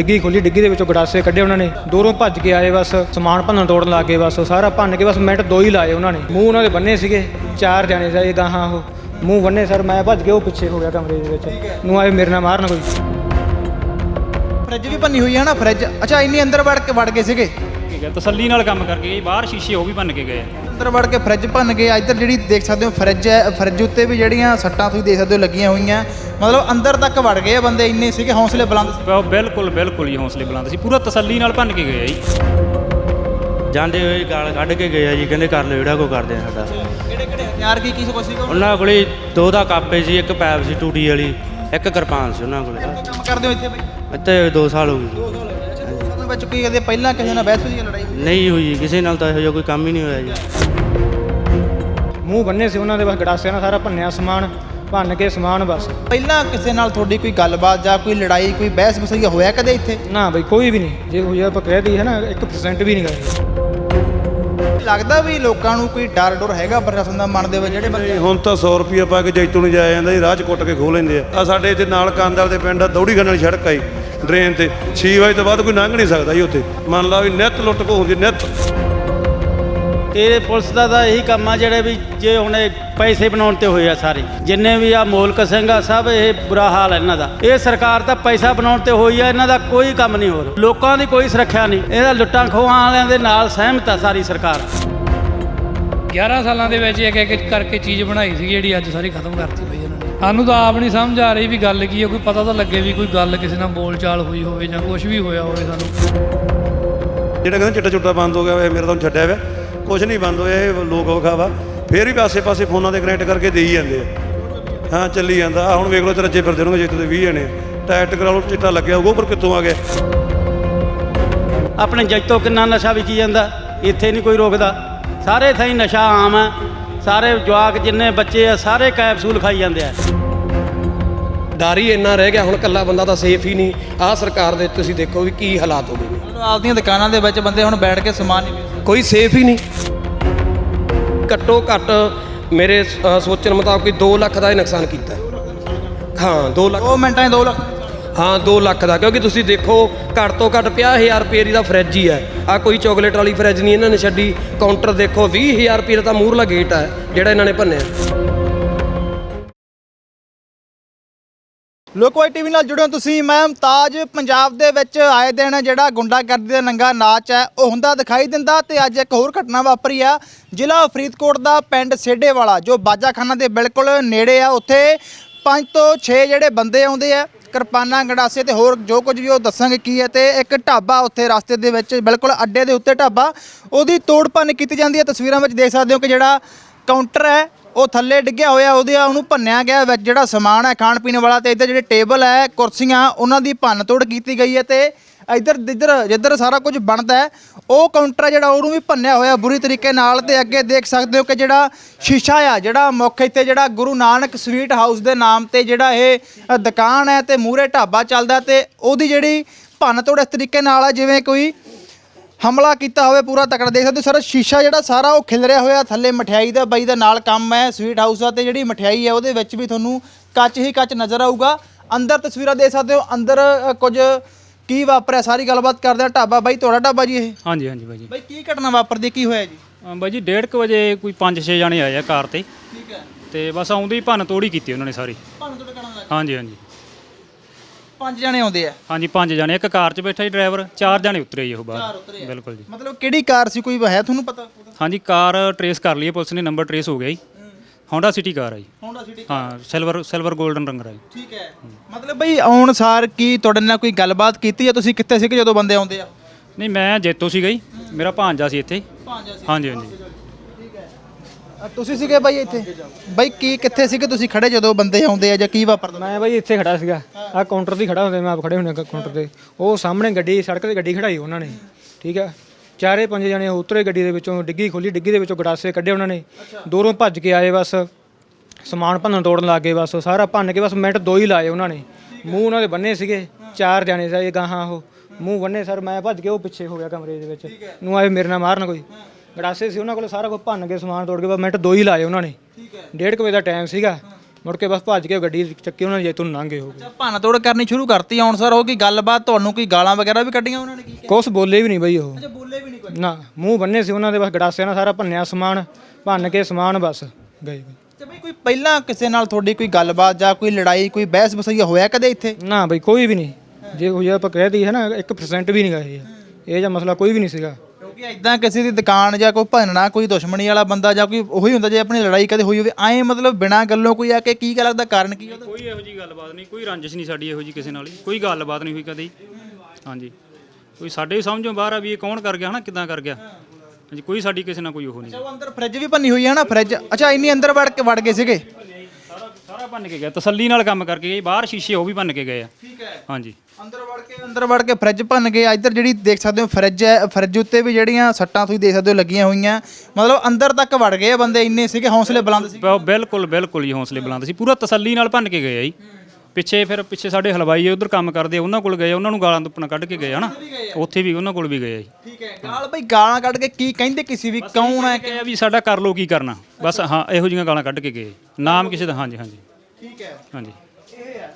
ਡਿੱਗੀ ਖੋਲੀ, ਡਿੱਗੀ ਦੇ ਵਿੱਚੋਂ ਗੜਾਸੇ ਕੱਢੇ ਉਹਨਾਂ ਨੇ। ਦੂਰੋਂ ਭੱਜ ਕੇ ਆਏ ਬਸ, ਸਮਾਨ ਭੰਨਣ ਤੋੜਨ ਲੱਗ ਗਏ ਬਸ, ਸਾਰਾ ਭੰਨ ਕੇ ਬਸ ਮਿੰਟ ਦੋ ਹੀ ਲਾਏ ਉਹਨਾਂ ਨੇ। ਮੂੰਹ ਉਹਨਾਂ ਦੇ ਬੰਨੇ ਸੀਗੇ, ਚਾਰ ਜਾਣੇ ਸੀ ਗਾਹਾਂ ਉਹ। ਮੂੰਹ ਬੰਨੇ ਸਰ, ਮੈਂ ਭੱਜ ਕੇ ਉਹ ਪਿੱਛੇ ਹੋ ਗਿਆ ਕਮਰੇ ਦੇ ਵਿੱਚ। ਨੂੰ ਆਏ, ਮੇਰੇ ਨਾਲ ਮਾਰਨ ਕੋਈ। ਫਰਿੱਜ ਵੀ ਭੰਨੀ ਹੋਈ ਹੈ ਨਾ, ਫਰਿੱਜ। ਅੱਛਾ, ਇੰਨੀ ਅੰਦਰ ਵੜ ਕੇ ਵੜ ਗਏ ਸੀਗੇ। ਠੀਕ ਹੈ ਤਸੱਲੀ ਨਾਲ ਕੰਮ ਕਰਕੇ ਗਏ ਬਾਹਰ ਸ਼ੀਸ਼ੇ ਉਹ ਵੀ ਭੰਨ ਕੇ ਗਏ। ਆ। ਅੰਦਰ ਵੜ ਕੇ ਫ੍ਰਿਜ ਭੰਨ ਗਏ ਇੱਧਰ ਜਿਹੜੀ ਦੇਖ ਸਕਦੇ ਹੋ ਫ੍ਰਿਜ ਹੈ ਫ੍ਰਿਜ ਉੱਤੇ ਵੀ ਜਿਹੜੀਆਂ ਸੱਟਾਂ ਤੁਸੀਂ ਦੇਖ ਸਕਦੇ ਹੋ ਲੱਗੀਆਂ ਹੋਈਆਂ। ਮਤਲਬ ਅੰਦਰ ਤੱਕ ਵੜ ਗਏ ਆ ਬੰਦੇ ਇੰਨੇ ਸੀਗੇ ਹੌਸਲੇ ਬੁਲੰਦ ਸੀ। ਬਿਲਕੁਲ ਬਿਲਕੁਲ ਹੀ ਹੌਸਲੇ ਬੁਲੰਦ ਸੀ ਪੂਰਾ ਤਸੱਲੀ ਨਾਲ ਭੰਨ ਕੇ ਗਏ ਆ ਜੀ। ਜਾਂਦੇ ਹੋਏ ਗਾਲ ਕੱਢ ਕੇ ਗਏ ਆ ਜੀ ਕਹਿੰਦੇ ਕਰ ਲਓ ਜਿਹੜਾ ਕੋ ਕਰਦੇ ਆ ਸਾਡਾ। ਕਿਹੜੇ ਕਿਹੜੇ ਹਥਿਆਰ ਕੀ ਕੀ ਸੀਗਾ ਉਹਨਾਂ ਕੋਲੇ ਦੋ ਦਾ ਕਾਪੇ ਸੀ ਇੱਕ ਪੈਪ ਸੀ ਟੂਟੀ ਵਾਲੀ ਇੱਕ ਕਿਰਪਾਨ ਸੀ ਉਹਨਾਂ ਕੋਲੇ। ਕੰਮ ਕਰਦੇ ਹੋ ਇੱਥੇ ਬਈ? ਇੱਥੇ 2 ਸਾਲ ਹੋ ਗਏ ਦੋ ਸਾਲ ਹੋ ਗਏ। ਅੱਛਾ ਦੋ ਸਾਲਾਂ ਵਿੱਚ ਕੋਈ ਕਦੇ ਪਹਿਲਾਂ ਕਿਸੇ ਨਾਲ ਬਹਿਸ ਹੋਈ ਲੜਾਈ ਹੋਈ? ਨਹੀਂ ਹੋਈ ਜੀ, ਕਿਸੇ ਨਾਲ ਤਾਂ ਇਹੋ ਜਿਹਾ ਕੋਈ ਕੰਮ ਹੀ ਨਹੀਂ ਹੋਇਆ ਜੀ। ਮੂੰਹ ਬੰਨੇ ਸੀ ਉਹਨਾਂ ਦੇ ਬਸ ਗੜਾਸਿਆਂ ਨਾਲ ਸਾਰਾ ਭੰਨਿਆ ਸਮਾਨ ਭੰਨ ਕੇ ਸਮਾਨ ਬਸ। ਪਹਿਲਾਂ ਕਿਸੇ ਨਾਲ ਤੁਹਾਡੀ ਕੋਈ ਗੱਲਬਾਤ ਜਾਂ ਕੋਈ ਲੜਾਈ ਕੋਈ ਬਹਿਸ ਬਸਈਆ ਹੋਇਆ ਕਦੇ ਇੱਥੇ? ਨਾ ਬਈ ਕੋਈ ਵੀ ਨਹੀਂ। ਜੇ ਉਹ ਆਪਾਂ ਕਹਿ ਦਈਏ ਹੈ ਨਾ 1% ਵੀ ਨਹੀਂ ਗਏ ਲੱਗਦਾ ਵੀ ਲੋਕਾਂ ਨੂੰ ਕੋਈ ਡਰ ਡਰ ਹੈਗਾ ਪ੍ਰਸ਼ਾਸਨ ਦਾ ਮਨ ਦੇ ਵਿੱਚ ਜਿਹੜੇ ਬੰਦੇ ਹੁਣ ਤਾਂ 100 ਰੁਪਏ ਪਾ ਕੇ ਜੈਤੂਨ ਨੂੰ ਜਾਇਆ ਜਾਂਦਾ ਜੀ ਰਾਹ 'ਚ ਕੁੱਟ ਕੇ ਖੋਹ ਲੈਂਦੇ ਆ। ਆ ਸਾਡੇ ਇੱਥੇ ਨਾਲ ਕਾਂਦਲ ਦੇ ਪਿੰਡ ਆ ਦੌੜੀ ਗੰਨ ਵਾਲੀ ਸੜਕ ਆਈ ਡਰੇਨ ਤੇ 6 ਵਜੇ ਤੋਂ ਬਾਅਦ ਕੋਈ ਲੰਘ ਨਹੀਂ ਸਕਦਾ ਜੀ ਉੱਥੇ। ਮੰਨ ਲਾ ਵੀ ਨਿੱਤ ਲੁੱਟ ਖੋਹ ਹੁੰਦੀ, ਨਿੱਤ। ਇਹ ਪੁਲਿਸ ਦਾ ਤਾਂ ਇਹੀ ਕੰਮ ਆ ਜਿਹੜੇ ਵੀ ਜੇ ਹੁਣ ਇਹ ਪੈਸੇ ਬਣਾਉਣ ਤੇ ਹੋਏ ਆ ਸਾਰੇ। ਜਿੰਨੇ ਵੀ ਆ ਮੋਲਕ ਸਿੰਘ ਆ, ਸਭ ਇਹ ਬੁਰਾ ਹਾਲ ਹੈ ਇਹਨਾਂ ਦਾ। ਇਹ ਸਰਕਾਰ ਤਾਂ ਪੈਸਾ ਬਣਾਉਣ ਤੇ ਹੋਈ ਆ, ਇਹਨਾਂ ਦਾ ਕੋਈ ਕੰਮ ਨਹੀਂ ਹੋਰ। ਲੋਕਾਂ ਦੀ ਕੋਈ ਸੁਰੱਖਿਆ ਨਹੀਂ। ਇਹਦਾ ਲੁੱਟਾਂ ਖੋਹਾਂ ਵਾਲਿਆਂ ਦੇ ਨਾਲ ਸਹਿਮਤ ਆ ਸਾਰੀ ਸਰਕਾਰ। 11 ਸਾਲਾਂ ਦੇ ਵਿੱਚ ਇੱਕ ਇੱਕ ਕਰਕੇ ਚੀਜ਼ ਬਣਾਈ ਸੀ ਜਿਹੜੀ ਅੱਜ ਸਾਰੀ ਖਤਮ ਕਰਤੀ ਪਈ ਇਹਨਾਂ ਨੇ। ਸਾਨੂੰ ਤਾਂ ਆਪ ਨਹੀਂ ਸਮਝ ਆ ਰਹੀ ਵੀ ਗੱਲ ਕੀ ਹੈ ਕੋਈ ਪਤਾ ਤਾਂ ਲੱਗੇ ਵੀ ਕੋਈ ਗੱਲ ਕਿਸੇ ਨਾਲ ਬੋਲਚਾਲ ਹੋਈ ਹੋਵੇ ਜਾਂ ਕੁਝ ਵੀ ਹੋਇਆ ਹੋਵੇ ਸਾਨੂੰ। ਜਿਹੜਾ ਕਹਿੰਦਾ ਚਿੱਟਾ ਚੁੱਟਾ ਬੰਦ ਹੋ ਗਿਆ ਇਹ ਮੇਰਾ ਤਾਂ ਹੁਣ ਛੱਡਿਆ ਹੋਇਆ ਕੁਝ ਨਹੀਂ ਬੰਦ ਹੋਇਆ ਇਹ ਲੋਕ ਵਿਖਾਵਾ। ਫੇਰ ਵੀ ਪਾਸੇ-ਪਾਸੇ ਫੋਨਾਂ ਤੇ ਕਨੈਕਟ ਕਰਕੇ ਦੇਈ ਜਾਂਦੇ ਆ। ਹਾਂ ਚੱਲੀ ਜਾਂਦਾ। ਆ ਹੁਣ ਵੇਖ ਲਓ ਤੇ ਰੱਜੇ ਫਿਰਦੇ ਹੋਣਗੇ ਜੇਤੂ ਦੇ 20 ਜਣੇ। ਟਾਇਟ ਕਰਾ ਲਓ ਚਿੱਟਾ ਲੱਗਿਆ ਹੋਊਗਾ ਪਰ ਕਿੱਥੋਂ ਆ ਗਿਆ? ਆਪਣੇ ਜੱਜ ਤੋਂ ਕਿੰਨਾ ਨਸ਼ਾ ਵਿਕੀ ਜਾਂਦਾ? ਇੱਥੇ ਨਹੀਂ ਕੋਈ ਰੋਕਦਾ। ਸਾਰੇ ਥਾਈ ਨਸ਼ਾ ਆਮ ਹੈ। ਸਾਰੇ ਜਵਾਕ ਜਿੰਨੇ ਬੱਚੇ ਆ ਸਾਰੇ ਕੈਪਸੂਲ ਖਾਈ ਜਾਂਦੇ ਆ। ਡਰ ਹੀ ਇੰਨਾ ਰਹਿ ਗਿਆ ਹੁਣ ਕੱਲਾ ਬੰਦਾ ਤਾਂ ਸੇਫ ਹੀ ਨਹੀਂ। ਆਹ ਸਰਕਾਰ ਦੇ ਤੁਸੀਂ ਦੇਖੋ ਵੀ ਕੀ ਹਾਲਾਤ ਹੋ ਗਏ ਨੇ। ਆਪਦੀਆਂ ਦੁਕਾਨਾਂ ਦੇ ਵਿੱਚ ਬੰਦੇ ਹੁਣ ਬੈਠ ਕੇ ਸਮਾਨ ਨਹੀਂ ਵੇਚ ਕੋਈ ਸੇਫ ਹੀ ਨਹੀਂ। ਘੱਟੋ ਘੱਟ ਮੇਰੇ ਅ, ਸੋਚਣ ਮੁਤਾਬਕ ਕੋਈ 2 ਲੱਖ ਦਾ ਇਹ ਨੁਕਸਾਨ ਕੀਤਾ। ਹੈ। ਹਾਂ 2 ਲੱਖ। 2 ਮਿੰਟਾਂ 'ਚ 2 ਲੱਖ ਹਾਂ 2 ਲੱਖ ਦਾ, ਕਿਉਂਕਿ ਤੁਸੀਂ ਦੇਖੋ, ਘੱਟ ਤੋਂ ਘੱਟ 50000 ਰੁਪਏ ਦੀ ਦਾ ਫਰਿੱਜ ਹੀ ਹੈ। ਆ ਕੋਈ ਚਾਕਲੇਟ ਵਾਲੀ ਫਰਿੱਜ ਨਹੀਂ ਇਹਨਾਂ ਨੇ ਛੱਡੀ। ਕਾਊਂਟਰ ਦੇਖੋ 20000 ਰੁਪਏ ਦਾ ਤਾਂ ਮੂਹਰਲਾ ਗੇਟ ਹੈ, ਜਿਹੜਾ ਇਹਨਾਂ ਨੇ ਭੰਨਿਆ। ਲੋਕਵਾਈ ਟੀਵੀ ਨਾਲ ਜੁੜੇ ਹੋ ਤੁਸੀਂ, ਮੈਂ ਮੁਮਤਾਜ। ਪੰਜਾਬ ਦੇ ਵਿੱਚ ਆਏ ਦਿਨ ਜਿਹੜਾ ਗੁੰਡਾਗਰਦੀ ਦਾ ਨੰਗਾ ਨਾਚ ਹੈ, ਉਹ ਹੁੰਦਾ ਦਿਖਾਈ ਦਿੰਦਾ ਤੇ ਅੱਜ ਇੱਕ ਹੋਰ ਘਟਨਾ ਵਾਪਰੀ ਆ। ਜ਼ਿਲ੍ਹਾ ਫਰੀਦਕੋਟ ਦਾ ਪਿੰਡ ਸੇਡੇਵਾਲਾ, ਜੋ ਬਾਜਾਖਾਨਾ ਦੇ ਬਿਲਕੁਲ ਨੇੜੇ ਆ, ਉੱਥੇ ਪੰਜ ਤੋਂ 6 ਜਿਹੜੇ ਬੰਦੇ ਆਉਂਦੇ ਆ, ਕਿਰਪਾਨਾਂ, ਗੰਡਾਸੇ ਤੇ ਹੋਰ ਜੋ ਕੁਝ ਵੀ ਉਹ ਦੱਸਾਂਗੇ ਕੀ ਹੈ ਤੇ ਇੱਕ ਢਾਬਾ ਉੱਥੇ ਰਸਤੇ ਦੇ ਵਿੱਚ ਬਿਲਕੁਲ ਅੱਡੇ ਦੇ ਉੱਤੇ ਢਾਬਾ, ਉਹਦੀ ਤੋੜ ਭੰਨ ਕੀਤੀ ਜਾਂਦੀ ਹੈ। ਤਸਵੀਰਾਂ ਵਿੱਚ ਦੇਖ ਸਕਦੇ ਹੋ ਕਿ ਜਿਹੜਾ ਕਾਊਂਟਰ ਹੈ, ਉਹ ਥੱਲੇ ਡਿੱਗਿਆ ਹੋਇਆ, ਉਹਦੇ ਆ ਉਹਨੂੰ ਭੰਨਿਆ ਗਿਆ ਵਿੱਚ ਜਿਹੜਾ ਸਮਾਨ ਹੈ ਖਾਣ ਪੀਣ ਵਾਲਾ ਤੇ ਇੱਧਰ ਜਿਹੜੇ ਟੇਬਲ ਹੈ, ਕੁਰਸੀਆਂ, ਉਹਨਾਂ ਦੀ ਭੰਨ ਤੋੜ ਕੀਤੀ ਗਈ ਹੈ ਤੇ ਇੱਧਰ ਜਿੱਧਰ ਜਿੱਧਰ ਸਾਰਾ ਕੁਝ ਬਣਦਾ ਹੈ, ਉਹ ਕਾਊਂਟਰ ਹੈ ਜਿਹੜਾ ਉਹਨੂੰ ਵੀ ਭੰਨਿਆ ਹੋਇਆ ਬੁਰੀ ਤਰੀਕੇ ਨਾਲ ਤੇ ਅੱਗੇ ਦੇਖ ਸਕਦੇ ਹੋ ਕਿ ਜਿਹੜਾ ਸ਼ੀਸ਼ਾ ਆ, ਜਿਹੜਾ ਮੁੱਖ ਇੱਥੇ ਜਿਹੜਾ ਗੁਰੂ ਨਾਨਕ ਸਵੀਟ ਹਾਊਸ ਦੇ ਨਾਮ ਤੇ ਜਿਹੜਾ ਇਹ ਦੁਕਾਨ ਹੈ ਤੇ ਮੂਰੇ ਢਾਬਾ ਚੱਲਦਾ ਤੇ ਉਹਦੀ ਜਿਹੜੀ ਭੰਨ ਤੋੜ ਇਸ ਤਰੀਕੇ ਨਾਲ ਆ, ਜਿਵੇਂ ਕੋਈ ਹਮਲਾ ਕੀਤਾ ਹੋਵੇ ਪੂਰਾ ਤਕੜਾ ਦੇਖ ਸਕਦੇ ਹੋ। ਸਰ ਸ਼ੀਸ਼ਾ ਜਿਹੜਾ ਸਾਰਾ ਉਹ ਖਿਲਰਿਆ ਹੋਇਆ, ਥੱਲੇ ਮਠਿਆਈ ਦਾ ਬਾਈ ਦਾ ਨਾਲ ਕੰਮ ਹੈ, ਸਵੀਟ ਹਾਊਸ ਆ ਤੇ ਜਿਹੜੀ ਮਠਿਆਈ ਹੈ ਉਹਦੇ ਵਿੱਚ ਵੀ ਤੁਹਾਨੂੰ ਕੱਚ ਹੀ ਕੱਚ ਨਜ਼ਰ ਆਊਗਾ। ਅੰਦਰ ਤਸਵੀਰਾਂ ਦੇਖ ਸਕਦੇ ਹੋ, ਅੰਦਰ ਕੁਝ ਕੀ ਵਾਪਰਿਆ? ਸਾਰੀ ਗੱਲਬਾਤ ਕਰਦੇ ਆ ਢਾਬਾ ਬਾਈ ਤੁਹਾਡਾ ਢਾਬਾ ਜੀ ਇਹ? ਹਾਂਜੀ ਹਾਂਜੀ ਬਾਈ ਜੀ। ਬਾਈ ਕੀ ਘਟਨਾ ਵਾਪਰਦੀ? ਕੀ ਹੋਇਆ ਜੀ? ਅਮ ਬਾਈ ਜੀ 1:30 ਵਜੇ ਕੋਈ 5-6 ਜਾਣੇ ਆਏ ਆ ਕਾਰ ਤੇ। ਠੀਕ ਹੈ। ਤੇ ਬਸ ਆਉਂਦੇ ਹੀ ਭੰਨ ਤੋੜੀ ਕੀਤੀ ਉਹਨਾਂ ਨੇ ਸਾਰੀ। ਭਾਣ ਤੁਹਾਡੇ ਕਰਨ ਲੱਗ ਹਾਂਜੀ ਹਾਂਜੀ। ਪੰਜ ਜਣੇ ਆਉਂਦੇ ਆ? ਹਾਂਜੀ ਪੰਜ ਜਾਣੇ। ਇੱਕ ਕਾਰ 'ਚ ਬੈਠਾ ਜੀ ਡਰਾਈਵਰ ਚਾਰ ਜਾਣੇ ਉਤਰੇ ਜੀ ਉਹ ਬਾਹਰ। ਉਤਰੇ। ਬਿਲਕੁਲ ਜੀ। ਮਤਲਬ ਕਿਹੜੀ ਕਾਰ ਸੀ? ਕੋਈ ਹੈ ਤੁਹਾਨੂੰ ਪਤਾ? ਹਾਂਜੀ ਕਾਰ ਟਰੇਸ ਕਰ ਲਈ ਹੈ ਪੁਲਿਸ ਨੇ ਨੰਬਰ ਟਰੇਸ ਹੋ ਗਿਆ ਜੀ। ਹੋਂਡਾ ਸਿਟੀ ਕਾਰ ਆ ਜੀ। ਹੋਂਡਾ ਸਿਟੀ ਹਾਂ ਸਿਲਵਰ ਸਿਲਵਰ 골ਡਨ ਰੰਗ ਦਾ ਜੀ। ਠੀਕ ਹੈ। ਮਤਲਬ ਬਈ ਆਉਣ ਸਾਰ ਕੀ ਤੁਹਾਡੇ ਨਾਲ ਕੋਈ ਗੱਲਬਾਤ ਕੀਤੀ ਜਾਂ ਤੁਸੀਂ ਕਿੱਥੇ ਸੀਗੇ ਜਦੋਂ ਬੰਦੇ ਆਉਂਦੇ ਆ? ਨਹੀਂ ਮੈਂ ਜੇਤੋ ਸੀਗਾ ਜੀ। ਮੇਰਾ ਭਾਂਜਾ ਸੀ ਇੱਥੇ। ਭਾਂਜਾ ਸੀ। ਹਾਂਜੀ ਹਾਂਜੀ। ਤੁਸੀਂ ਸੀਗੇ ਬਾਈ ਇੱਥੇ? ਬਾਈ ਕੀ ਕਿੱਥੇ ਸੀਗੇ ਤੁਸੀਂ ਖੜੇ ਜਦੋਂ ਬੰਦੇ ਆਉਂਦੇ ਆ ਜਾਂ ਕੀ ਵਾਪਰਦਾ? ਮੈਂ ਬਾਈ ਇੱਥੇ ਖੜਾ ਸੀਗਾ। ਆ ਕਾਊਂਟਰ ਤੇ ਹੀ ਖੜਾ ਹੁੰਦੇ ਮੈਂ ਆਪ ਖੜੇ ਹੁੰਦੇ ਕਾਊਂਟਰ ਤੇ। ਉਹ ਸਾਹਮਣੇ ਗੱਡੀ ਸੜਕ ਤੇ ਗੱਡੀ ਖੜਾਈ ਉਹਨਾਂ ਨੇ। ਠੀਕ ਹੈ। ਚਾਰੇ ਪੰਜ ਜਣੇ ਉਤਰੇ ਗੱਡੀ ਦੇ ਵਿੱਚੋਂ ਡਿੱਗੀ ਖੋਲੀ ਡਿੱਗੀ ਦੇ ਵਿੱਚੋਂ ਗੜਾਸੇ ਕੱਢੇ ਉਹਨਾਂ ਨੇ। ਦੂਰੋਂ ਭੱਜ ਕੇ ਆਏ ਬਸ ਸਮਾਨ ਭੰਨਣ ਤੋੜਨ ਲੱਗ ਗਏ ਬਸ ਸਾਰਾ ਭੰਨ ਕੇ ਬਸ ਮਿੰਟ ਦੋ ਹੀ ਲਾਏ ਉਹਨਾਂ ਨੇ। ਮੂੰਹ ਉਹਨਾਂ ਦੇ ਬੰਨੇ ਸੀਗੇ ਚਾਰ ਜਾਣੇ ਸੀ ਗਾਹਾਂ ਉਹ। ਮੂੰਹ ਬੰਨੇ ਸਰ ਮੈਂ ਭੱਜ ਕੇ ਉਹ ਪਿੱਛੇ ਹੋ ਗਿਆ ਕਮਰੇ ਦੇ ਵਿੱਚ। ਨੂੰ ਆਏ ਮੇਰੇ ਨਾਲ ਮਾਰਨ ਕੋਈ। ਗੜਾਸੇ ਸੀ ਉਹਨਾਂ ਕੋਲ ਸਾਰਾ ਕੁਝ ਭੰਨ ਕੇ ਸਮਾਨ ਤੋੜ ਕੇ ਬਸ ਮਿੰਟ ਦੋ ਹੀ ਲਾਏ ਉਹਨਾਂ ਨੇ। ਡੇਢ ਕੁ ਵਜੇ ਦਾ ਟਾਈਮ ਸੀਗਾ। ਮੁੜ ਕੇ ਬਸ ਭੱਜ ਕੇ ਗੱਡੀ ਚੱਕੀ ਉਹਨਾਂ ਨੇ ਜੈਤੋਂ ਨੂੰ ਲੰਘ ਗਏ ਹੋ ਗਏ। ਭੰਨ ਤੋੜ ਕਰਨੀ ਸ਼ੁਰੂ ਕਰਤੀ ਹੁਣ ਸਰ ਹੋ ਗਈ ਗੱਲਬਾਤ ਤੁਹਾਨੂੰ ਕੋਈ ਗਾਲਾਂ ਵਗੈਰਾ ਵੀ ਕੱਢੀਆਂ ਉਹਨਾਂ ਨੇ ਕੀ ਕੁਛ ਬੋਲੇ ਵੀ ਨਹੀਂ ਬਈ ਉਹ। ਅੱਛਾ ਬੋਲੇ ਵੀ ਨਹੀਂ ਕੋਈ? ਨਾ ਮੂੰਹ ਬੰਨੇ ਸੀ ਉਹਨਾਂ ਦੇ ਬਸ ਗੜਾਸਿਆਂ ਨਾਲ ਸਾਰਾ ਭੰਨਿਆ ਸਮਾਨ ਭੰਨ ਕੇ ਸਮਾਨ ਬਸ ਗਏ ਬਈ। ਤੇ ਬਈ ਕੋਈ ਪਹਿਲਾਂ ਕਿਸੇ ਨਾਲ ਤੁਹਾਡੀ ਕੋਈ ਗੱਲਬਾਤ ਜਾਂ ਕੋਈ ਲੜਾਈ ਕੋਈ ਬਹਿਸ ਬਸਈਆ ਹੋਇਆ ਕਦੇ ਇੱਥੇ? ਨਾ ਬਈ ਕੋਈ ਵੀ ਨਹੀਂ। ਜੇ ਉਹ ਜੇ ਆਪਾਂ ਕਹਿ ਦਈਏ ਹੈ ਨਾ 1% ਵੀ ਨਹੀਂ ਗਾ ਇਹ। ਇਹ ਜਿਹਾ ਮਸਲਾ ਕੋਈ ਵੀ ਨਹੀਂ ਸੀਗਾ। ਕਿਉਂਕਿ ਐਦਾਂ ਕਿਸੇ ਦੀ ਦੁਕਾਨ ਜਾਂ ਕੋਈ ਭੰਨਣਾ ਕੋਈ ਦੁਸ਼ਮਣੀ ਵਾਲਾ ਬੰਦਾ ਜਾਂ ਕੋਈ ਉਹੀ ਹੁੰਦਾ ਜੇ ਆਪਣੀ ਲੜਾਈ ਕਦੇ ਹੋਈ ਹੋਵੇ ਐਂ ਮਤਲਬ ਬਿਨਾਂ ਗੱਲੋਂ ਕੋਈ ਆ ਕੇ ਕੀ ਗੱਲ ਲੱਗਦਾ ਕਾਰਨ ਕੀ ਉਹਦਾ? ਕੋਈ ਇਹੋ ਜੀ ਗੱਲਬਾਤ ਨਹੀਂ ਕੋਈ ਰੰਜਿਸ਼ ਨਹੀਂ ਸਾਡੀ ਇਹੋ ਜੀ ਕਿਸੇ ਨਾਲ ਹੀ ਕੋਈ ਗੱਲਬਾਤ ਨਹੀਂ ਹੋਈ ਕਦੇ ਹੀ। ਹਾਂਜੀ। ਕੋਈ ਸਾਡੇ ਵੀ ਸਮਝੋਂ ਬਾਹਰ ਆ ਵੀ ਇਹ ਕੌਣ ਕਰ ਗਿਆ ਹਨਾ ਕਿਦਾਂ ਕਰ ਗਿਆ। ਹਾਂਜੀ ਕੋਈ ਸਾਡੀ ਕਿਸੇ ਨਾਲ ਕੋਈ ਉਹ ਨਹੀਂ। ਉਹ ਅੰਦਰ ਫ੍ਰਿਜ ਵੀ ਭੰਨੀ ਹੋਈ ਹੈ ਨਾ ਫ੍ਰਿਜ ਅੱਛਾ ਇੰਨੀ ਅੰਦਰ ਵੜ ਕੇ ਵੜ ਗਏ ਸੀਗੇ? ਸਾਰਾ ਭੰਨ ਕੇ ਗਿਆ ਤਸੱਲੀ ਨਾਲ ਕੰਮ ਕਰਕੇ ਗਏ ਬਾਹਰ ਸ਼ੀਸ਼ੇ ਉਹ ਵੀ ਭੰਨ ਕੇ ਗਏ ਆ। ਠੀਕ ਹੈ। ਹਾਂਜੀ। ਅੰਦਰ ਵੜ ਕੇ ਅੰਦਰ ਵੜ ਕੇ ਫ੍ਰਿਜ ਭੰਨ ਗਏ ਇੱਧਰ ਜਿਹੜੀ ਦੇਖ ਸਕਦੇ ਹੋ ਫ੍ਰਿਜ ਹੈ ਫ੍ਰਿਜ ਉੱਤੇ ਵੀ ਜਿਹੜੀਆਂ ਸੱਟਾਂ ਤੁਸੀਂ ਦੇਖ ਸਕਦੇ ਹੋ ਲੱਗੀਆਂ ਹੋਈਆਂ। ਮਤਲਬ ਅੰਦਰ ਤੱਕ ਵੜ ਗਏ ਆ ਬੰਦੇ ਇੰਨੇ ਸੀਗੇ ਹੌਸਲੇ ਬੁਲੰਦ ਸੀ ਬ- ਬਿਲਕੁਲ ਬਿਲਕੁਲ ਹੀ ਹੌਸਲੇ ਬੁਲੰਦ ਸੀ। ਪੂਰਾ ਤਸੱਲੀ ਨਾਲ ਭੰਨ ਕੇ ਗਏ ਆ ਜੀ। ਪਿੱਛੇ ਫਿਰ ਪਿੱਛੇ ਸਾਡੇ ਹਲਵਾਈ ਉਧਰ ਕੰਮ ਕਰਦੇ ਆ, ਉਹਨਾਂ ਕੋਲ ਗਏ ਉਹਨਾਂ ਨੂੰ ਗਾਲਾਂ ਦੁੱਪਣਾ ਕੱਢ ਕੇ ਗਏ ਹਨਾ ਉੱਥੇ ਵੀ ਉਹਨਾਂ ਕੋਲ ਵੀ ਗਏ ਆ ਜੀ। ਠੀਕ ਹੈ ਗਾਲ ਬਈ ਗਾਲਾਂ ਕੱਢ ਕੇ ਕੀ ਕਹਿੰਦੇ ਕਿਸੇ ਵੀ ਕੌਣ ਹੈ ਕਿ ਵੀ ਸਾਡਾ ਕਰ ਲੋ ਕੀ ਕਰਨਾ। ਬਸ ਹਾਂ ਇਹੋ ਜਿਹੀਆਂ ਗਾਲਾਂ ਕੱਢ ਕੇ ਗਏ। ਨਾਮ ਕਿਸੇ ਦਾ ਹਾਂਜੀ ਹਾਂਜੀ। ਠੀਕ ਹੈ। ਹਾਂਜੀ।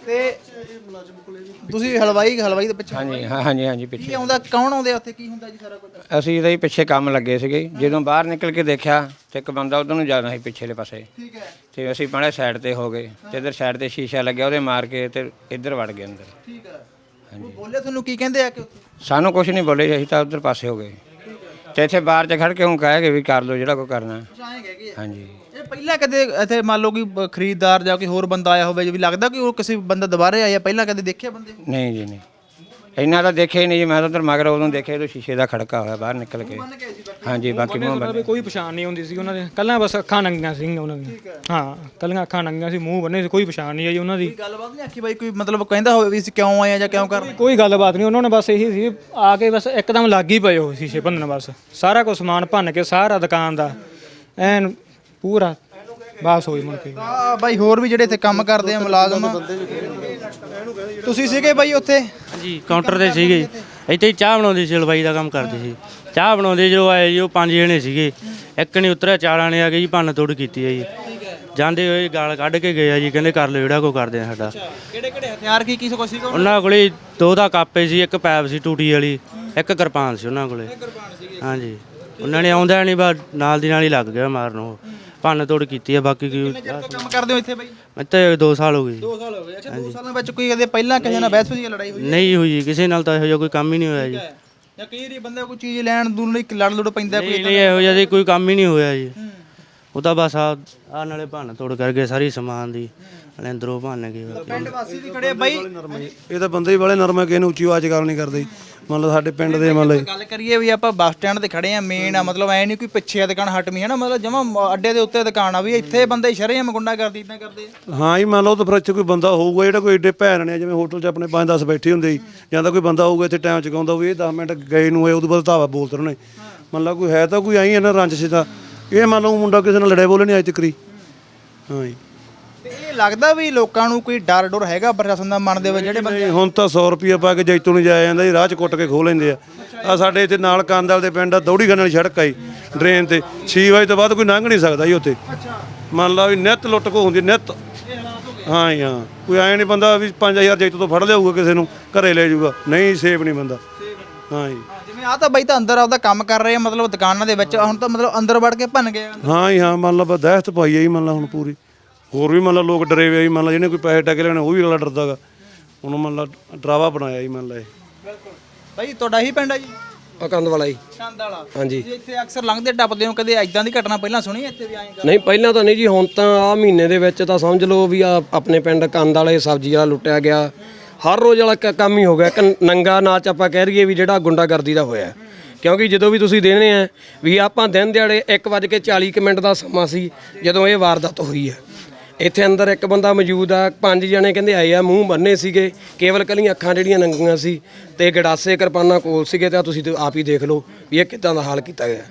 ਤੇ ਤੁਸੀਂ ਹਲਵਾਈ ਹਲਵਾਈ ਦੇ ਪਿੱਛੇ ਹਾਂਜੀ ਹਾਂ ਹਾਂਜੀ ਹਾਂਜੀ ਪਿੱਛੇ। ਕੀ ਆਉਂਦਾ ਕੌਣ ਆਉਂਦੇ ਆ ਉੱਥੇ? ਕੀ ਹੁੰਦਾ ਜੀ ਸਾਰਾ ਕੁਝ? ਅਸੀਂ ਇਹਦੇ ਹੀ ਪਿੱਛੇ ਕੰਮ ਲੱਗੇ ਸੀਗੇ। ਜਦੋਂ ਬਾਹਰ ਨਿਕਲ ਕੇ ਦੇਖਿਆ ਤੇ ਇੱਕ ਬੰਦਾ ਉਧਰ ਨੂੰ ਜਾਣਾ ਸੀ ਪਿਛਲੇ ਪਾਸੇ। ਠੀਕ ਹੈ। ਤੇ ਅਸੀਂ ਪਾਣੇ ਸਾਈਡ ਤੇ ਹੋ ਗਏ। ਤੇ ਇਧਰ ਸਾਈਡ ਤੇ ਸ਼ੀਸ਼ਾ ਲੱਗਿਆ ਉਹਦੇ ਮਾਰ ਕੇ ਤੇ ਇੱਧਰ ਵੜ ਗਏ ਅੰਦਰ। ਠੀਕ ਹੈ। ਉਹ ਬੋਲੇ ਤੁਹਾਨੂੰ ਕੀ ਕਹਿੰਦੇ ਆ ਕਿ ਉੱਥੇ? ਸਾਨੂੰ ਕੁਝ ਨਹੀਂ ਬੋਲੇ ਅਸੀਂ ਤਾਂ ਉਧਰ ਪਾਸੇ ਹੋ ਗਏ। ਤੇ ਇੱਥੇ ਬਾਹਰ 'ਚ ਖੜ ਕੇ ਉਹ ਕਹੇਗੇ ਵੀ ਕਰ ਲਓ ਜਿਹੜਾ ਕੋ ਕਰਨਾ। ਆ ਹਾਂਜੀ। ਇਹ ਪਹਿਲਾਂ ਕਦੇ ਇੱਥੇ ਮੰਨ ਲਓ ਬ- ਖਰੀਦਦਾਰ ਜਾਂ ਕੋਈ ਹੋਰ ਬੰਦਾ ਆਇਆ ਹੋਵੇ ਜੇ ਵੀ ਲੱਗਦਾ ਕਿ ਉਹ ਕਿਸੇ ਬੰਦਾ ਦੁਬਾਰੇ ਆਇਆ ਪਹਿਲਾਂ ਕਦੇ ਦੇਖਿਆ ਬੰਦੇ? ਨੂੰ? ਨਹੀਂ ਜੀ ਨਹੀਂ। ਇੰਨਾ ਤਾਂ ਦੇਖਿਆ ਹੀ ਨਹੀਂ ਜੀ ਮੈਂ ਤਾਂ ਉਧਰ ਮਗਰ ਉਦੋਂ ਦੇਖਿਆ ਜਦੋਂ ਸ਼ੀਸ਼ੇ ਦਾ ਖੜਕਾ ਹੋਇਆ ਬਾਹਰ ਨਿਕਲ ਕੇ। ਹਾਂਜੀ ਬਾਕੀ ਮੂੰਹ ਬੰਦ ਵੀ ਕੋਈ ਪਛਾਣ ਨਹੀਂ ਹੁੰਦੀ ਸੀ ਉਹਨਾਂ ਦੇ। ਕੱਲਾਂ ਬਸ ਅੱਖਾਂ ਨੰਗੀਆਂ ਸੀ ਉਹਨਾਂ ਦੀਆਂ। ਹਾਂ। ਕੱਲੀਆਂ ਅੱਖਾਂ ਨੰਗੀਆਂ ਸੀ ਮੂੰਹ ਬੰਨੇ ਸੀ ਕੋਈ ਪਛਾਣ ਨਹੀਂ ਆਈ ਉਹਨਾਂ ਦੀ। ਕੋਈ ਗੱਲਬਾਤ ਨਹੀਂ ਆਖੀ ਬਾਈ? ਕੋਈ ਮਤਲਬ ਕਹਿੰਦਾ ਹੋਵੇ ਵੀ ਅਸੀਂ ਕਿਉਂ ਆਏ ਆ ਜਾਂ ਕਿਉਂ ਕਰ ਕੋਈ ਗੱਲਬਾਤ ਨਹੀਂ ਉਹਨਾਂ ਨੇ ਬਸ ਇਹੀ ਸੀ ਆ ਕੇ ਬਸ ਇੱਕਦਮ ਲੱਗ ਹੀ ਪਏ ਉਹ ਸ਼ੀਸ਼ੇ ਭੰਨਣ ਬਸ। ਸਾਰਾ ਕੁਝ ਸਮਾਨ ਭੰਨ ਕੇ ਸਾਰਾ ਦੁਕਾਨ ਦਾ। ਐਨ ਪੂਰਾ ਬਾਸ ਹੋਈ ਮੁੜ ਕੇ। ਆ ਬਾਈ ਹੋਰ ਵੀ ਜਿਹੜੇ ਇੱਥੇ ਕੰਮ ਕਰਦੇ ਆ ਮੁਲਾਜ਼ਮ। ਤੁਸੀਂ ਸੀਗੇ ਬਾਈ ਉੱਥੇ? ਜੀ ਕਾਊਂਟਰ ਤੇ ਸੀਗੇ ਜੀ। ਇੱਥੇ ਹੀ ਚਾਹ ਬਣਾਉਂਦੇ ਸੀ ਹਲਵਾਈ ਦਾ ਕੰਮ ਕਰਦੇ ਸੀ। ਚਾਹ ਬਣਾਉਂਦੇ ਜਦੋਂ ਆਏ ਜੀ ਉਹ ਪੰਜ ਜਣੇ ਸੀਗੇ। ਇੱਕ ਨਹੀਂ ਉਤਰਿਆ ਚਾਰਾਂ ਨੇ ਆ ਕੇ ਜੀ ਭੰਨ ਤੋੜ ਕੀਤੀ ਹੈ ਜੀ। ਜਾਂਦੇ ਹੋਏ ਗਾਲ ਕੱਢ ਕੇ ਗਏ ਆ ਜੀ ਕਹਿੰਦੇ ਕਰ ਲਓ ਜਿਹੜਾ ਕੋ ਕਰਦੇ ਆ ਸਾਡਾ। ਕਿਹੜੇ ਕਿਹੜੇ ਹਥਿਆਰ ਕੀ ਕੀ ਕੁਛ ਸੀਗਾ ਉਹਨਾਂ ਕੋਲੇ ਦੋ ਦਾ ਕਾਪੇ ਸੀ ਇੱਕ ਪੈਪ ਸੀ ਟੂਟੀ ਵਾਲੀ ਇੱਕ ਕਿਰਪਾਨ ਸੀ ਉਹਨਾਂ ਕੋਲੇ। ਹਾਂਜੀ। ਉਹਨਾਂ ਨੇ ਆਉਂਦਾ ਨਹੀਂ ਬਾ ਨਾਲ ਦੀ ਨਾਲ ਹੀ ਲੱਗ ਗਿਆ ਮਾਰਨ ਉਹ। ਭੰਨ ਤੋੜ ਕੀਤੀ ਆ ਬਾਕੀ ਕੀ ਕੰਮ ਕਰਦੇ ਹੋ ਇੱਥੇ ਬਾਈ? ਮੈਂ ਤਾਂ 2 ਸਾਲ ਹੋ ਗਏ ਜੀ। 2 ਸਾਲ ਹੋ ਗਏ। ਅੱਛਾ 2 ਸਾਲਾਂ ਵਿੱਚ ਕੋਈ ਕਦੇ ਪਹਿਲਾਂ ਕਿਸੇ ਨਾਲ ਬਹਿਸ ਬਜੀ ਲੜਾਈ ਹੋਈ ਨਹੀਂ ਹੋਈ ਜੀ, ਕਿਸੇ ਨਾਲ ਤਾਂ ਇਹੋ ਜਿਹਾ ਕੋਈ ਕੰਮ ਹੀ ਨਹੀਂ ਹੋਇਆ ਜੀ। ਜਾਂ ਕਈ ਵਾਰੀ ਬੰਦਾ ਕੋਈ ਚੀਜ਼ ਲੈਣ ਦੂਰ ਲਈ ਲੜ ਲੜ ਪੈਂਦਾ ਕੋਈ ਨਹੀਂ ਨਹੀਂ ਇਹੋ ਜਿਹਾ ਜੀ ਕੋਈ ਕੰਮ ਹੀ ਨਹੀਂ ਹੋਇਆ ਜੀ। ਉਹ ਤਾਂ ਬਸ ਆ ਆ ਨਾਲੇ ਭੰਨ ਤੋੜ ਕਰਕੇ ਸਾਰੀ ਸਮਾਨ ਦੀ ਨਾਲੇ ਅੰਦਰੋਂ ਭੰਨ ਗਏ। ਪਿੰਡ ਵਾਸੀ ਵੀ ਖੜੇ ਆ ਬਾਈ? ਇਹ ਤਾਂ ਬੰਦੇ ਹੀ ਵਾਲੇ ਨਰਮ ਹੈ ਕਿ ਇਹਨੂੰ ਉੱਚੀ ਆਵਾਜ਼ ਗੱਲ ਨਹੀਂ ਕਰਦੇ ਜੀ। ਮੰਨ ਲਓ ਸਾਡੇ ਪਿੰਡ ਦੇ ਮੰਨ ਲਓ ਗੱਲ ਕਰੀਏ ਵੀ ਆਪਾਂ ਬੱਸ ਸਟੈਂਡ ਤੇ ਖੜੇ ਆ ਮੇਨ ਆ ਮਤਲਬ ਐ ਨਹੀਂ ਕੋਈ ਪਿੱਛੇ ਆ ਦੁਕਾਨ ਹਟਵੀਂ ਹੈ ਨਾ ਮਤਲਬ ਜਮਾ ਅੱਡੇ ਦੇ ਉੱਤੇ ਦੁਕਾਨ ਆ ਵੀ ਇੱਥੇ ਬੰਦੇ ਸ਼ਰੇਆਮ ਗੁੰਡਾ ਕਰਦੀ ਇਦਾਂ ਕਰਦੇ ਆ। ਹਾਂ ਜੀ ਮੰਨ ਲਓ ਤਾਂ ਫਿਰ ਇੱਥੇ ਕੋਈ ਬੰਦਾ ਹੋਊਗਾ ਜਿਹੜਾ ਕੋਈ ਏਡੇ ਭੈਣ ਨੇ ਜਿਵੇਂ ਹੋਟਲ 'ਚ ਆਪਣੇ 5-10 ਬੈਠੇ ਹੁੰਦੇ ਸੀ ਜਾਂ ਤਾਂ ਕੋਈ ਬੰਦਾ ਹੋਊਗਾ ਇੱਥੇ ਟਾਈਮ ਚਕਾਉਂਦਾ ਹੋਵੇ ਇਹ 10 ਮਿੰਟ ਗਏ ਨੂੰ ਹੋਏ ਉਦੋਂ ਬਾਅਦ ਧਾਵਾ ਬੋਲ ਤਰਨੇ ਮੰਨ ਲਓ ਕੋਈ ਹੈ ਤਾਂ ਕੋਈ ਆਈ ਇਹਨਾਂ ਰੰਜ ਸੀ ਤਾਂ ਇਹ ਮੰਨ ਲਓ ਮੁੰਡਾ ਕਿਸੇ ਨਾਲ ਲੜਿਆ ਬੋਲੇ ਨਹੀਂ ਅੱਜ ਤੱਕ ਹਾਂ ਜੀ। ਲੱਗਦਾ ਵੀ ਲੋਕਾਂ ਨੂੰ ਕੋਈ ਡਰ ਡਰ ਹੈਗਾ ਪ੍ਰਸ਼ਾਸਨ ਦਾ ਮਨ ਦੇ ਵਿੱਚ? ਜਿਹੜੇ ਬੰਦੇ ਨਹੀਂ, ਹੁਣ ਤਾਂ 100 ਰੁਪਏ ਪਾ ਕੇ ਜੈਤੋਂ ਜਾਇਆ ਜਾਂਦਾ ਜੀ ਰਾਹ 'ਚ ਕੁੱਟ ਕੇ ਖੋਹ ਲੈਂਦੇ ਆ। ਆ ਸਾਡੇ ਇੱਥੇ ਨਾਲ ਕਾਂਦਲ ਦੇ ਪਿੰਡ ਆ ਦੌੜੀ ਗੰਨ ਵਾਲੀ ਸੜਕ ਆਈ ਡਰੇਨ ਤੇ। 6 ਵਜੇ ਤੋਂ ਬਾਅਦ ਕੋਈ ਲੰਘ ਨਹੀਂ ਸਕਦਾ ਜੀ ਉੱਥੇ। ਮੰਨ ਲਾ ਵੀ ਨਿੱਤ ਲੁੱਟ ਕੋ ਹੁੰਦੀ ਨਿੱਤ। ਹਾਂ ਜੀ ਹਾਂ। ਕੋਈ ਐ ਨਹੀਂ ਬੰਦਾ ਵੀ 5000 ਜੈਤੋਂ ਤੋਂ ਫੜ ਲਿਆਊਗਾ ਕਿਸੇ ਨੂੰ ਘਰੇ ਲੈ ਜਾਊਗਾ। ਨਹੀਂ ਸੇਫ ਨਹੀਂ ਬੰਦਾ। ਹਾਂ ਜੀ। ਜਿਵੇਂ ਆ ਤਾਂ ਬਾਈ ਤਾਂ ਅੰਦਰ ਆਪਦਾ ਕੰਮ ਕਰ ਰਹੇ ਆ ਮਤਲਬ ਦੁਕਾਨਾਂ ਦੇ ਵਿੱਚ ਹੁਣ ਤਾਂ ਮਤਲਬ ਅੰਦਰ ਵੜ ਕੇ ਭੰਨ ਗਏ ਆ। ਹਾਂ ਜੀ ਹਾਂ ਮੰਨ ਲਾ ਬਸ ਦਹਿਸ਼ਤ ਪਾਈ ਆ ਜੀ ਮੰਨ ਲਾ ਹੁਣ ਪੂਰੀ। ਹੋਰ ਵੀ ਮੰਨ ਲਾ ਲੋਕ ਡਰੇ ਹੋਏ ਆ ਜੀ ਮੰਨ ਲਾ ਜਿਹਨੇ ਕੋਈ ਪੈਸੇ ਟੱਕ ਲੈਣੇ ਉਹ ਵੀ ਅਗਲਾ ਡਰਦਾਗਾ ਉਹਨੂੰ ਮੰਨ ਲਾ ਡਰਾਵਾ ਬਣਾਇਆ ਜੀ ਮੰਨ ਲਾ ਇਹ। ਬਾਈ ਤੁਹਾਡਾ ਹੀ ਪਿੰਡ ਆ ਜੀ? ਅਕੰਦ ਵਾਲਾ ਜੀ। ਚੰਦ ਵਾਲਾ। ਹਾਂਜੀ। ਤੁਸੀਂ ਇੱਥੇ ਅਕਸਰ ਲੰਘਦੇ ਟੱਪਦੇ ਹੋ ਕਦੇ ਐਦਾਂ ਦੀ ਘਟਨਾ ਪਹਿਲਾਂ ਸੁਣੀ ਹੈ ਇੱਥੇ ਵੀ ਆਏ ਨਹੀਂ ਪਹਿਲਾਂ ਤਾਂ ਨਹੀਂ ਜੀ ਹੁਣ ਤਾਂ ਆ ਮਹੀਨੇ ਦੇ ਵਿੱਚ ਤਾਂ ਸਮਝ ਲਓ ਵੀ ਆ ਆਪਣੇ ਪਿੰਡ ਕੰਦ ਵਾਲੇ ਸਬਜ਼ੀ ਵਾਲਾ ਲੁੱਟਿਆ ਗਿਆ। ਹਰ ਰੋਜ਼ ਵਾਲਾ ਕ- ਕੰਮ ਹੀ ਹੋ ਗਿਆ। ਇੱਕ ਨੰਗਾ ਨਾਚ ਆਪਾਂ ਕਹਿ ਰਹੀਏ ਵੀ ਜਿਹੜਾ ਗੁੰਡਾਗਰਦੀ ਦਾ ਹੋਇਆ। ਕਿਉਂਕਿ ਜਦੋਂ ਵੀ ਤੁਸੀਂ ਦੇਖਦੇ ਆ ਵੀ ਆਪਾਂ ਦਿਨ ਦਿਹਾੜੇ 1:40 ਕੁ ਮਿੰਟ ਦਾ ਸਮਾਂ ਸੀ ਜਦੋਂ ਇਹ ਵਾਰਦਾਤ ਹੋਈ ਹੈ। ਇੱਥੇ ਅੰਦਰ ਇੱਕ ਬੰਦਾ ਮੌਜੂਦ ਆ ਪੰਜ ਜਣੇ ਕਹਿੰਦੇ ਆਏ ਆ ਮੂੰਹ ਬੰਨੇ ਸੀਗੇ ਕੇਵਲ ਕਲੀਆਂ ਅੱਖਾਂ ਜਿਹੜੀਆਂ ਨੰਗੀਆਂ ਸੀ ਤੇ ਗੜਾਸੇ ਕਿਰਪਾਨਾਂ ਕੋਲ ਸੀਗੇ ਤੇ ਤੁਸੀਂ ਤੇ ਆਪ ਹੀ ਦੇਖ ਲਓ ਵੀ ਇਹ ਕਿੱਦਾਂ ਦਾ ਹਾਲ ਕੀਤਾ ਗਿਆ।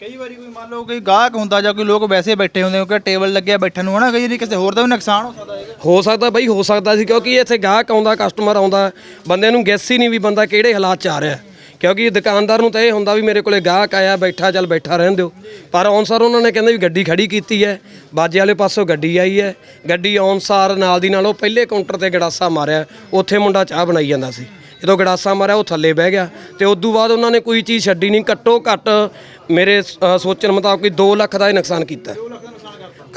ਕਈ ਵਾਰੀ ਕੋਈ ਮੰਨ ਲਓ ਕੋਈ ਗਾਹਕ ਹੁੰਦਾ ਜਾਂ ਕੋਈ ਲੋਕ ਵੈਸੇ ਬੈਠੇ ਹੁੰਦੇ ਕਿਉਂਕਿ ਟੇਬਲ ਲੱਗਿਆ ਬੈਠਣ ਨੂੰ ਹਨਾ? ਕਈ ਵਾਰੀ ਕਿਸੇ ਹੋਰ ਦਾ ਵੀ ਨੁਕਸਾਨ ਹੋ ਸਕਦਾ ਹੈਗਾ। ਹੋ ਸਕਦਾ ਬਈ ਹੋ ਸਕਦਾ ਸੀ ਕਿਉਂਕਿ ਇੱਥੇ ਗਾਹਕ ਆਉਂਦਾ ਕਸਟਮਰ ਆਉਂਦਾ ਬੰਦੇ ਨੂੰ ਗੈਸ ਹੀ ਨਹੀਂ ਵੀ ਬੰਦਾ ਕਿਹੜੇ ਹਾਲਾਤ ਚ ਆ ਰਿਹਾ। ਕਿਉਂਕਿ ਦੁਕਾਨਦਾਰ ਨੂੰ ਤਾਂ ਇਹ ਹੁੰਦਾ ਵੀ ਮੇਰੇ ਕੋਲੇ ਗਾਹਕ ਆਇਆ, ਬੈਠਾ, ਚੱਲ ਬੈਠਾ ਰਹਿਣ ਦਿਓ। ਪਰ ਅਨਸਾਰ ਉਹਨਾਂ ਨੇ ਕਹਿੰਦੇ ਵੀ ਗੱਡੀ ਖੜੀ ਕੀਤੀ ਹੈ, ਬਾਜੇ ਵਾਲੇ ਪਾਸੋਂ ਗੱਡੀ ਆਈ ਹੈ। ਗੱਡੀ ਅਨਸਾਰ ਨਾਲ ਦੀ ਨਾਲ ਉਹ ਪਹਿਲੇ ਕਾਊਂਟਰ ਤੇ ਗੜਾਸਾ ਮਾਰਿਆ, ਉੱਥੇ ਮੁੰਡਾ ਚਾਹ ਬਣਾਈ ਜਾਂਦਾ ਸੀ। ਜਦੋਂ ਗੜਾਸਾ ਮਾਰਿਆ, ਉਹ ਥੱਲੇ ਬਹਿ ਗਿਆ ਤੇ ਤੋਂ ਬਾਅਦ ਉਹਨਾਂ ਨੇ ਕੋਈ ਚੀਜ਼ ਛੱਡੀ ਨਹੀਂ। ਘੱਟੋ ਘੱਟ ਮੇਰੇ ਸੋਚਣ ਮੁਤਾਬਕ ਕੋਈ 2 ਲੱਖ ਦਾ ਇਹ ਨੁਕਸਾਨ ਕੀਤਾ।